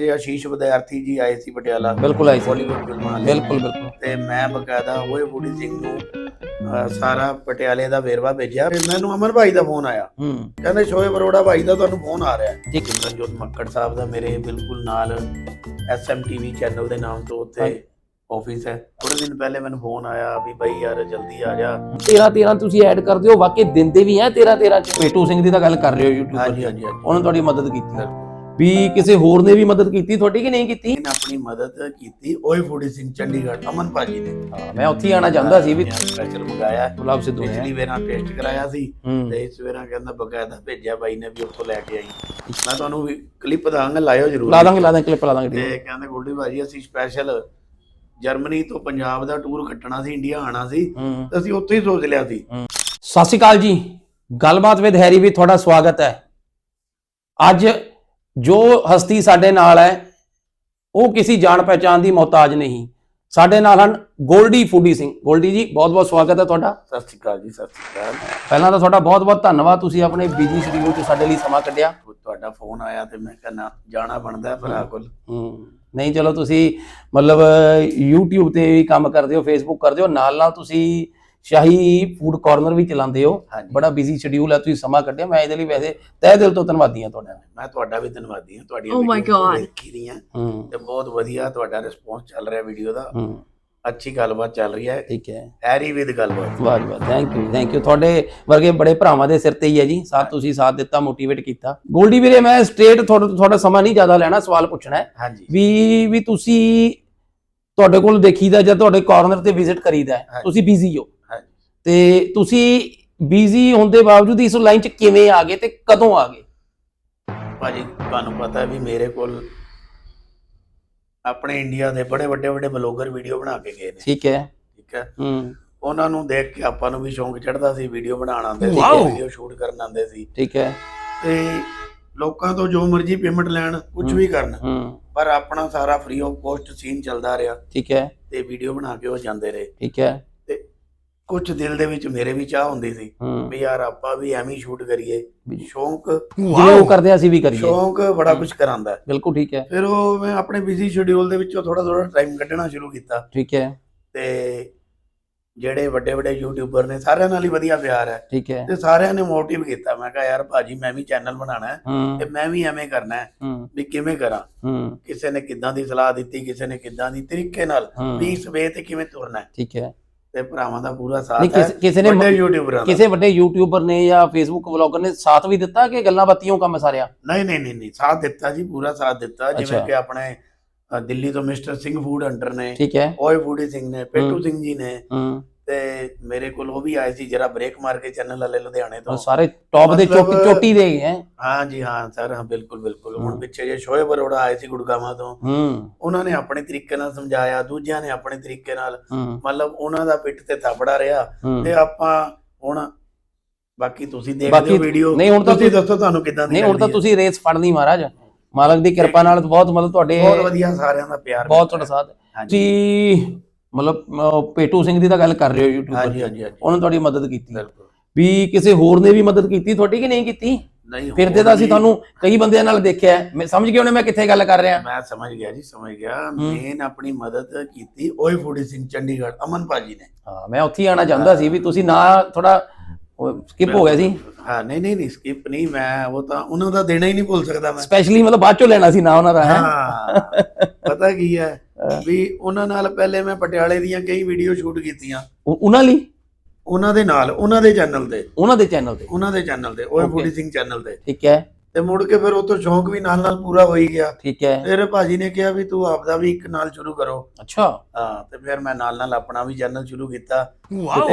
ਇਹ ਆਸ਼ੀਸ਼ ਵਿਦਿਆਰਥੀ ਜੀ ਆਏ ਸੀ ਪਟਿਆਲਾ। ਬਿਲਕੁਲ ਆਈ ਸੀ। ਬਾਲੀਵੁੱਡ ਫਿਲਮਾਂ ਵਾਲੇ। ਬਿਲਕੁਲ ਬਿਲਕੁਲ। ਤੇ ਮੈਂ ਬਕਾਇਦਾ ਹੋਏ ਬੁੱਢੀ ਸਿੰਘ ਨੂੰ ਅਹ, ਸਾਰਾ ਪਟਿਆਲੇ ਦਾ ਵੇਰਵਾ ਭੇਜਿਆ ਤੇ ਮੈਨੂੰ ਅਮਰ ਭਾਈ ਦਾ ਫੋਨ ਆਇਆ। ਹੂੰ। ਕਹਿੰਦੇ ਸ਼ੋਏ ਬਰੋੜਾ ਭਾਈ ਦਾ ਤੁਹਾਨੂੰ ਫੋਨ ਆ ਰਿਹਾ ਹੈ। ਠੀਕ। ਮੱਕੜ ਸਾਹਿਬ ਦਾ ਮੇਰੇ ਬਿਲਕੁਲ ਨਾਲ ਐਸਐਮਟੀਵੀ ਚੈਨਲ ਦੇ ਨਾਮ ਤੋਂ ਹਾਂਜੀ। ਆਫਿਸ ਹੈ। ਥੋੜੇ ਦਿਨ ਪਹਿਲੇ ਮੈਨੂੰ ਫੋਨ ਆਇਆ ਵੀ ਭਾਈ ਯਾਰ ਜਲਦੀ ਆ ਜਾ। 13 13 ਤੁਸੀਂ ਐਡ ਕਰਦੇ ਹੋ ਵਾਕਈ ਦਿੰਦੇ ਵੀ ਹੈ 13 13 ਚ ਪੇਟੂ ਸਿੰਘ ਦੀ ਤਾਂ ਗੱਲ ਕਰ ਰਹੇ ਹੋ YouTube ਹਾਂਜੀ ਤੇ ਹਾਂਜੀ ਹਾਂਜੀ। ਉਹਨਾਂ ਤੁਹਾਡੀ ਮਦਦ ਕੀਤੀ। ਵੀ ਕਿਸੇ ਹੋਰ ਨੇ ਵੀ ਮਦਦ ਕੀਤੀ ਤੁਹਾਡੀ ਕਿ ਨਹੀਂ ਕੀਤੀ? ਇਹਨੇ ਆਪਣੀ ਮਦਦ ਕੀਤੀ ਓਏ ਫੂਡੀ ਸਿੰਘ ਚੰਡੀਗੜ੍ਹ ਅਮਨ ਭਾਜੀ ਨੇ। ਮੈਂ ਉੱਥੇ ਹੀ ਆਣਾ ਚਾਹੁੰਦਾ ਸੀ ਵੀ ਸਪੈਸ਼ਲ ਮੰਗਾਇਆ। ਗੁਲਾਬ ਸਿੱਧੂ ਨੇ। ਪਿਛਲੀ ਵਾਰਾਂ ਟੈਸਟ ਕਰਾਇਆ ਸੀ ਤੇ ਇਸ ਵਾਰਾਂ ਕਹਿੰਦਾ ਬਕਾਇਦਾ ਭੇਜਿਆ ਬਾਈ ਨੇ ਵੀ ਉੱਥੋਂ ਲੈ ਕੇ ਆਈ। ਮੈਂ ਤੁਹਾਨੂੰ ਵੀ ਕਲਿੱਪ ਦਾਂਗਾ ਲਾਇਓ ਜਰੂਰ। ਲਾ ਦਾਂਗੇ ਲਾ ਦਾਂਗੇ ਕਲਿੱਪ ਲਾ ਦਾਂਗੇ ਤੇ ਕਹਿੰਦੇ ਗੋਲਡੀ ਭਾਜੀ ਅਸੀਂ ਸਪੈਸ਼ਲ ਜਰਮਨੀ ਤੋਂ ਪੰਜਾਬ ਦਾ ਟੂਰ ਕੱਟਣਾ ਸੀ ਇੰਡੀਆ ਆਣਾ ਸੀ ਤੇ ਅਸੀਂ ਉੱਥੇ ਹੀ ਸੋਚ ਲਿਆ ਸੀ। ਸਤਿ ਸ਼੍ਰੀ ਅਕਾਲ ਜੀ। ਗੱਲਬਾਤ ਵਿਦ ਹੈਰੀ ਵੀ ਤੁਹਾਡਾ ਸਵਾਗਤ ਹੈ। ਅੱਜ ਜੋ ਹਸਤੀ ਸਾਡੇ ਨਾਲ ਹੈ ਉਹ ਕਿਸੇ ਜਾਣ ਪਹਿਚਾਨ ਦੀ ਮੁਹਤਾਜ ਨਹੀਂ। ਸਾਡੇ ਨਾਲ ਹਨ ਗੋਲਡੀ ਫੂਡੀ ਸਿੰਘ। ਗੋਲਡੀ ਜੀ ਬਹੁਤ ਬਹੁਤ ਸਵਾਗਤ ਹੈ ਤੁਹਾਡਾ। ਸਤਿ ਸ਼੍ਰੀ ਅਕਾਲ ਜੀ ਸਤਿ ਸ਼੍ਰੀ ਅਕਾਲ। ਪਹਿਲਾਂ ਤਾਂ ਤੁਹਾਡਾ ਬਹੁਤ ਬਹੁਤ ਧੰਨਵਾਦ ਤੁਸੀਂ ਆਪਣੇ ਬਿਜ਼ੀ ਸ਼ਡਿਊਲ 'ਚ ਸਾਡੇ ਲਈ ਸਮਾਂ ਕੱਢਿਆ। ਤੁਹਾਡਾ ਫੋਨ ਆਇਆ ਤੇ ਮੈਂ ਕਹਿੰਦਾ ਜਾਣਾ ਬਣਦਾ ਭਰਾ ਕੋਲ। ਹੂੰ। ਨਹੀਂ ਚਲੋ ਤੁਸੀਂ ਮਤਲਬ YouTube ਤੇ ਵੀ ਕੰਮ ਕਰਦੇ ਹੋ Facebook ਕਰਦੇ ਹੋ ਨਾਲ ਨਾਲ ਤੁਸੀਂ ਸ਼ਾਹੀ ਫੂਡ ਕਾਰਨਰ ਵੀ ਚਲਾਉਂਦੇ ਹੋ। ਬੜਾ ਬਿਜ਼ੀ ਸ਼ਡਿਊਲ ਹੈ ਤੁਸੀਂ ਸਮਾਂ ਕੱਢਿਆ। ਮੈਂ ਇਹਦੇ ਲਈ ਵੈਸੇ ਤਹਿ ਦਿਲ ਤੋਂ ਧੰਨਵਾਦੀ ਹਾਂ ਤੁਹਾਡਾ। ਮੈਂ ਤੁਹਾਡਾ ਵੀ ਧੰਨਵਾਦੀ ਹਾਂ। ਤੁਹਾਡੀਆਂ Oh my ਵੀਡੀਓ God. ਦੇਖੀ ਦੀਆਂ ਹੂੰ। ਤੇ ਬਹੁਤ ਵਧੀਆ ਤੁਹਾਡਾ ਰਿਸਪੌਂਸ ਚੱਲ ਰਿਹਾ ਵੀਡੀਓ ਦਾ। ਅੱਛੀ ਗੱਲਬਾਤ ਚੱਲ ਰਹੀ ਹੈ। ਠੀਕ ਹੈ। ਹੈਰੀ ਵਿਦ ਗੱਲਬਾਤ। ਵਾਹ ਵਾਹ। ਥੈਂਕ ਯੂ ਥੈਂਕ ਯੂ ਤੁਹਾਡੇ ਵਰਗੇ ਬੜੇ ਭਰਾਵਾਂ ਦੇ ਸਿਰ ਤੇ ਹੀ ਹੈ ਜੀ। ਸਾਥ ਤੁਸੀਂ ਸਾਥ ਦਿੱਤਾ ਮੋਟੀਵੇਟ ਕੀਤਾ। ਗੋਲਡੀ ਵੀਰੇ ਮੈਂ ਸਟੇਟ ਤੁਹਾਡਾ ਤੁਹਾਡਾ ਸਮਾਂ ਨਹੀਂ ਜ਼ਿਆਦਾ ਲੈਣਾ ਸਵਾਲ ਪੁੱਛਣਾ ਹੈ। ਹਾਂਜੀ। ਵੀ ਵੀ ਤੁਸੀਂ ਤੁਹਾਡੇ ਕੋਲ ਦੇਖੀਦਾ ਜਾਂ ਤੁਹਾਡੇ ਕਾਰਨਰ ਤੇ ਵਿਜ਼ਿਟ ਕਰੀਦਾ। ਤੁਸੀਂ ਬਿਜ਼ੀ ਹੋ। ਤੇ ਤੁਸੀਂ ਬਿਜ਼ੀ ਹੋਣ ਦੇ ਬਾਵਜੂਦ ਇਸ ਲਾਈਨ 'ਚ ਕਿਵੇਂ ਆ ਗਏ ਤੇ ਕਦੋਂ ਆ ਗਏ? ਭਾਜੀ ਤੁਹਾਨੂੰ ਪਤਾ ਹੈ ਵੀ ਮੇਰੇ ਕੋਲ ਆਪਣੇ ਇੰਡੀਆ ਦੇ ਬੜੇ ਵੱਡੇ ਵੱਡੇ ਬਲੌਗਰ ਵੀਡੀਓ ਬਣਾ ਕੇ ਗਏ ਨੇ। ਠੀਕ ਹੈ। ਠੀਕ ਹੈ। ਹੂੰ। ਉਹਨਾਂ ਨੂੰ ਦੇਖ ਕੇ ਆਪਾਂ ਨੂੰ ਵੀ ਸ਼ੌਂਕ ਚੜਦਾ ਸੀ ਵੀਡੀਓ ਬਣਾਉਣ ਆਉਂਦੇ ਸੀ! ਵੀਡੀਓ ਸ਼ੂਟ ਕਰਨ ਆਉਂਦੇ ਸੀ। ਠੀਕ ਹੈ। ਤੇ ਲੋਕਾਂ ਤੋਂ ਜੋ ਮਰਜ਼ੀ ਪੇਮੈਂਟ ਲੈਣ ਕੁਝ ਵੀ ਕਰਨ। ਹੂੰ। ਪਰ ਆਪਣਾ ਸਾਰਾ ਫ੍ਰੀ ਆਫ ਕੋਸਟ ਸੀਨ ਚੱਲਦਾ ਰਿਹਾ। ਠੀਕ ਹੈ। ਤੇ ਵੀਡੀਓ ਬਣਾ ਕੇ ਉਹ ਜਾਂਦੇ ਰਹੇ। ਠੀਕ ਹੈ। ਕੁਝ ਦਿਲ ਦੇ ਵਿੱਚ ਮੇਰੇ ਵੀ ਚਾਹ ਹੁੰਦੀ ਸੀ ਹੂੰ। ਵੀ ਯਾਰ ਆਪਾਂ ਵੀ ਐਵੇਂ ਹੀ ਸ਼ੂਟ ਕਰੀਏ। ਵੀ- ਸ਼ੌਂਕ ਜਿਵੇਂ ਉਹ ਕਰਦੇ ਆ, ਅਸੀਂ ਵੀ ਕਰੀਏ। ਸ਼ੌਂਕ ਬੜਾ ਕੁਝ ਕਰਾਂਦਾ। ਹੈ। ਬਿਲਕੁਲ ਠੀਕ ਹੈ। ਫਿਰ ਉਹ ਮੈਂ ਆਪਣੇ ਬਿਜ਼ੀ ਸ਼ਡਿਊਲ ਦੇ ਵਿੱਚੋਂ ਥੋੜਾ ਥੋੜਾ ਟਾਈਮ ਕੱਢਣਾ ਸ਼ੁਰੂ ਕੀਤਾ। ਠੀਕ ਹੈ। ਤੇ ਜਿਹੜੇ ਵੱਡੇ ਵੱਡੇ ਯੂਟਿਊਬਰ ਨੇ ਸਾਰਿਆਂ ਨਾਲ ਹੀ ਵਧੀਆ ਪਿਆਰ ਹੈ। ਠੀਕ ਹੈ। ਤੇ ਸਾਰਿਆਂ ਨੇ ਮੋਟਿਵ ਕੀਤਾ। ਮੈਂ ਕਿਹਾ ਯਾਰ ਭਾਜੀ ਮੈਂ ਵੀ ਚੈਨਲ ਬਣਾਉਣਾ ਹੈ ਹੂੰ। ਤੇ ਮੈਂ ਵੀ ਐਵੇਂ ਕਰਨਾ ਹੈ ਹੂੰ। ਵੀ ਕਿਵੇਂ ਕਰਾਂ? ਹੂੰ। ਕਿਸੇ ਨੇ ਕਿੱਦਾਂ ਦੀ ਸਲਾਹ ਦਿੱਤੀ ਕਿਸੇ ਨੇ ਕਿੱਦਾਂ ਦੀ ਤਰੀਕੇ ਨਾਲ ਹੂੰ। ਵੀ ਇਸ ਵੇ ਤੇ ਕਿਵੇਂ ਤੁਰਨਾ ਹੈ? ਠੀਕ ਹੈ। ਤੇ ਭਰਾਵਾਂ ਦਾ ਪੂਰਾ ਨਹੀਂ ਸਾਥ ਹੈ। ਕਿਸੇ ਕਿਸੇ ਨੇ ਵੱਡੇ ਯੂਟਿਊਬਰਾਂ ਦਾ। ਕਿਸੇ ਵੱਡੇ ਯੂਟਿਊਬਰ ਨੇ ਜਾਂ ਫੇਸਬੁੱਕ ਵਲੌਗਰ ਨੇ ਸਾਥ ਵੀ ਦਿੱਤਾ ਕਿ ਗੱਲਾਂ ਬਾਤੀਆਂ ਕੰਮ ਸਾਰਿਆ? ਨਹੀਂ ਨਹੀਂ ਨਹੀਂ ਨਹੀਂ ਸਾਥ ਦਿੱਤਾ ਜੀ ਪੂਰਾ ਸਾਥ ਦਿੱਤਾ। ਜਿਵੇਂ ਅੱਛਾ। ਕਿ ਆਪਣੇ ਅ, ਦਿੱਲੀ ਤੋਂ ਮਿਸਟਰ ਸਿੰਘ ਫੂਡ ਹੰਟਰ ਨੇ ਠੀਕ ਹੈ। ਓਏ ਫੂਡੀ ਸਿੰਘ ਨੇ ਪੇਟੂ ਹੂੰ। ਸਿੰਘ ਜੀ ਨੇ ਹੂੰ। ਤੇ ਮੇਰੇ ਕੋਲ ਉਹ ਵੀ ਆਏ ਸੀ ਜਰਾ ਬ੍ਰੇਕ ਮਾਰ ਕੇ ਚੈਨਲ ਵਾਲੇ ਲੁਧਿਆਣੇ ਤੋਂ। ਸਾਰੇ ਟੌਪ ਦੇ ਚੋਟੀ ਚੋਟੀ ਦੇ ਹੈ ਹਾਂ। ਜੀ ਹਾਂ ਸਰ ਹਾਂ ਬਿਲਕੁਲ ਬਿਲਕੁਲ। ਹੁਣ। ਪਿੱਛੇ ਜੇ ਸ਼ੋਏਬ ਅਰੋੜਾ ਆਏ ਸੀ ਗੁੜਗਾਵਾਂ ਤੋਂ। ਉਹਨਾਂ ਨੇ ਆਪਣੇ ਤਰੀਕੇ ਨਾਲ ਸਮਝਾਇਆ ਦੂਜਿਆਂ ਨੇ ਆਪਣੇ ਤਰੀਕੇ ਨਾਲ। ਮਤਲਬ ਉਹਨਾਂ ਦਾ ਪਿੱਠ ਤੇ ਥਾਪੜਾ ਰਿਹਾ। ਤੇ ਆਪਾਂ ਹੁਣ ਬਾਕੀ ਤੁਸੀਂ ਦੇਖਦੇ ਹੋ ਵੀਡੀਓ ਨਹੀਂ, ਹੁਣ ਤਾਂ ਤੁਸੀਂ ਦੱਸੋ ਤੁਹਾਨੂੰ ਕਿੱਦਾਂ ਦੀ ਨਹੀਂ ਹੁਣ ਤਾਂ? ਤੁਸੀਂ ਰੇਸ ਫੜਨੀ ਮਹਾਰਾਜ। ਮਾਲਕ ਦੀ ਕਿਰਪਾ ਨਾਲ ਬਹੁਤ ਮਤਲਬ ਤੁਹਾਡੇ ਬਹੁਤ ਵਧੀਆ ਸਾਰਿਆਂ ਦਾ ਪਿਆਰ ਬਹੁਤ ਤੁਹਾਡਾ ਸਾਥ। ਹੈ। ਮਤਲਬ ਪੇਟੂ ਸਿੰਘ ਦੀ ਤਾਂ ਗੱਲ ਕਰ ਰਹੇ ਹੋ YouTube ਹਾਂਜੀ ਹਾਂਜੀ ਹਾਂਜੀ। ਉਹਨਾਂ ਨੇ ਤੁਹਾਡੀ ਮਦਦ ਕੀਤੀ। ਬਿਲਕੁਲ। ਵੀ ਕਿਸੇ ਹੋਰ ਨੇ ਵੀ ਮਦਦ ਕੀਤੀ ਤੁਹਾਡੀ ਕਿ ਨਹੀਂ ਕੀਤੀ? ਨਹੀਂ ਫਿਰ ਤੇ ਅਸੀਂ ਤੁਹਾਨੂੰ ਕਈ ਬੰਦਿਆਂ ਨਾਲ ਦੇਖਿਆ। ਮੈਂ ਸਮਝ ਗਿਆ ਉਹਨੇ ਮੈਂ ਕਿੱਥੇ ਗੱਲ ਕਰ ਰਿਹਾ। ਮੈਂ ਸਮਝ ਗਿਆ ਜੀ ਸਮਝ ਗਿਆ। ਮੇਨ ਆਪਣੀ ਮਦਦ ਕੀਤੀ ਓਏ ਫੂਡੀ ਸਿੰਘ ਚੰਡੀਗੜ੍ਹ ਅਮਨ ਭਾਜੀ ਨੇ। ਹਾਂ ਮੈਂ ਉੱਥੇ ਆਣਾ ਚਾਹੁੰਦਾ ਸੀ ਵੀ ਤੁਸੀਂ ਨਾ ਥੋੜਾ ਸਕਿਪ ਹੋ ਗਿਆ ਸੀ? ਹਾਂ ਨਹੀਂ ਨਹੀਂ ਨਹੀਂ ਸਕਿਪ ਨਹੀਂ ਮੈਂ ਉਹ ਤਾਂ ਉਹਨਾਂ ਦਾ ਦੇਣਾ ਹੀ ਨਹੀਂ ਭੁੱਲ ਸਕਦਾ ਮੈਂ। ਸਪੈਸ਼ਲੀ ਮਤਲਬ ਬਾਅਦ ਚੋਂ ਲੈਣਾ ਸੀ ਨਾ ਉਹਨਾਂ ਦਾ ਹੈ? ਪਤਾ ਕੀ ਹੈ ਵੀ ਉਹਨਾਂ ਨਾਲ ਪਹਿਲੇ ਮੈਂ ਪਟਿਆਲੇ ਦੀਆਂ ਕਈ ਵੀਡੀਓ ਸ਼ੂਟ ਕੀਤੀਆਂ। ਉਹਨਾਂ ਲਈ? ਉਹਨਾਂ ਦੇ ਨਾਲ ਉਹਨਾਂ ਦੇ ਚੈਨਲ ਤੇ। ਉਹਨਾਂ ਦੇ ਚੈਨਲ ਤੇ? ਉਹਨਾਂ ਦੇ ਚੈਨਲ ਤੇ ਓਏ Okay. ਫੂਡੀ ਸਿੰਘ ਚੈਨਲ ਤੇ। ਠੀਕ ਹੈ। ਤੇ ਮੁੜ ਕੇ ਫਿਰ ਉਹ ਤੋਂ ਸ਼ੌਂਕ ਵੀ ਨਾਲ ਨਾਲ ਪੂਰਾ ਹੋ ਹੀ ਗਿਆ। ਠੀਕ ਹੈ। ਫਿਰ ਭਾਜੀ ਨੇ ਕਿਹਾ ਵੀ ਤੂੰ ਆਪਦਾ ਵੀ ਇੱਕ ਨਾਲ ਸ਼ੁਰੂ ਕਰੋ। ਅੱਛਾ। ਹਾਂ ਤੇ ਫਿਰ ਮੈਂ ਨਾਲ ਨਾਲ ਆਪਣਾ ਵੀ ਚੈਨਲ ਸ਼ੁਰੂ ਕੀਤਾ।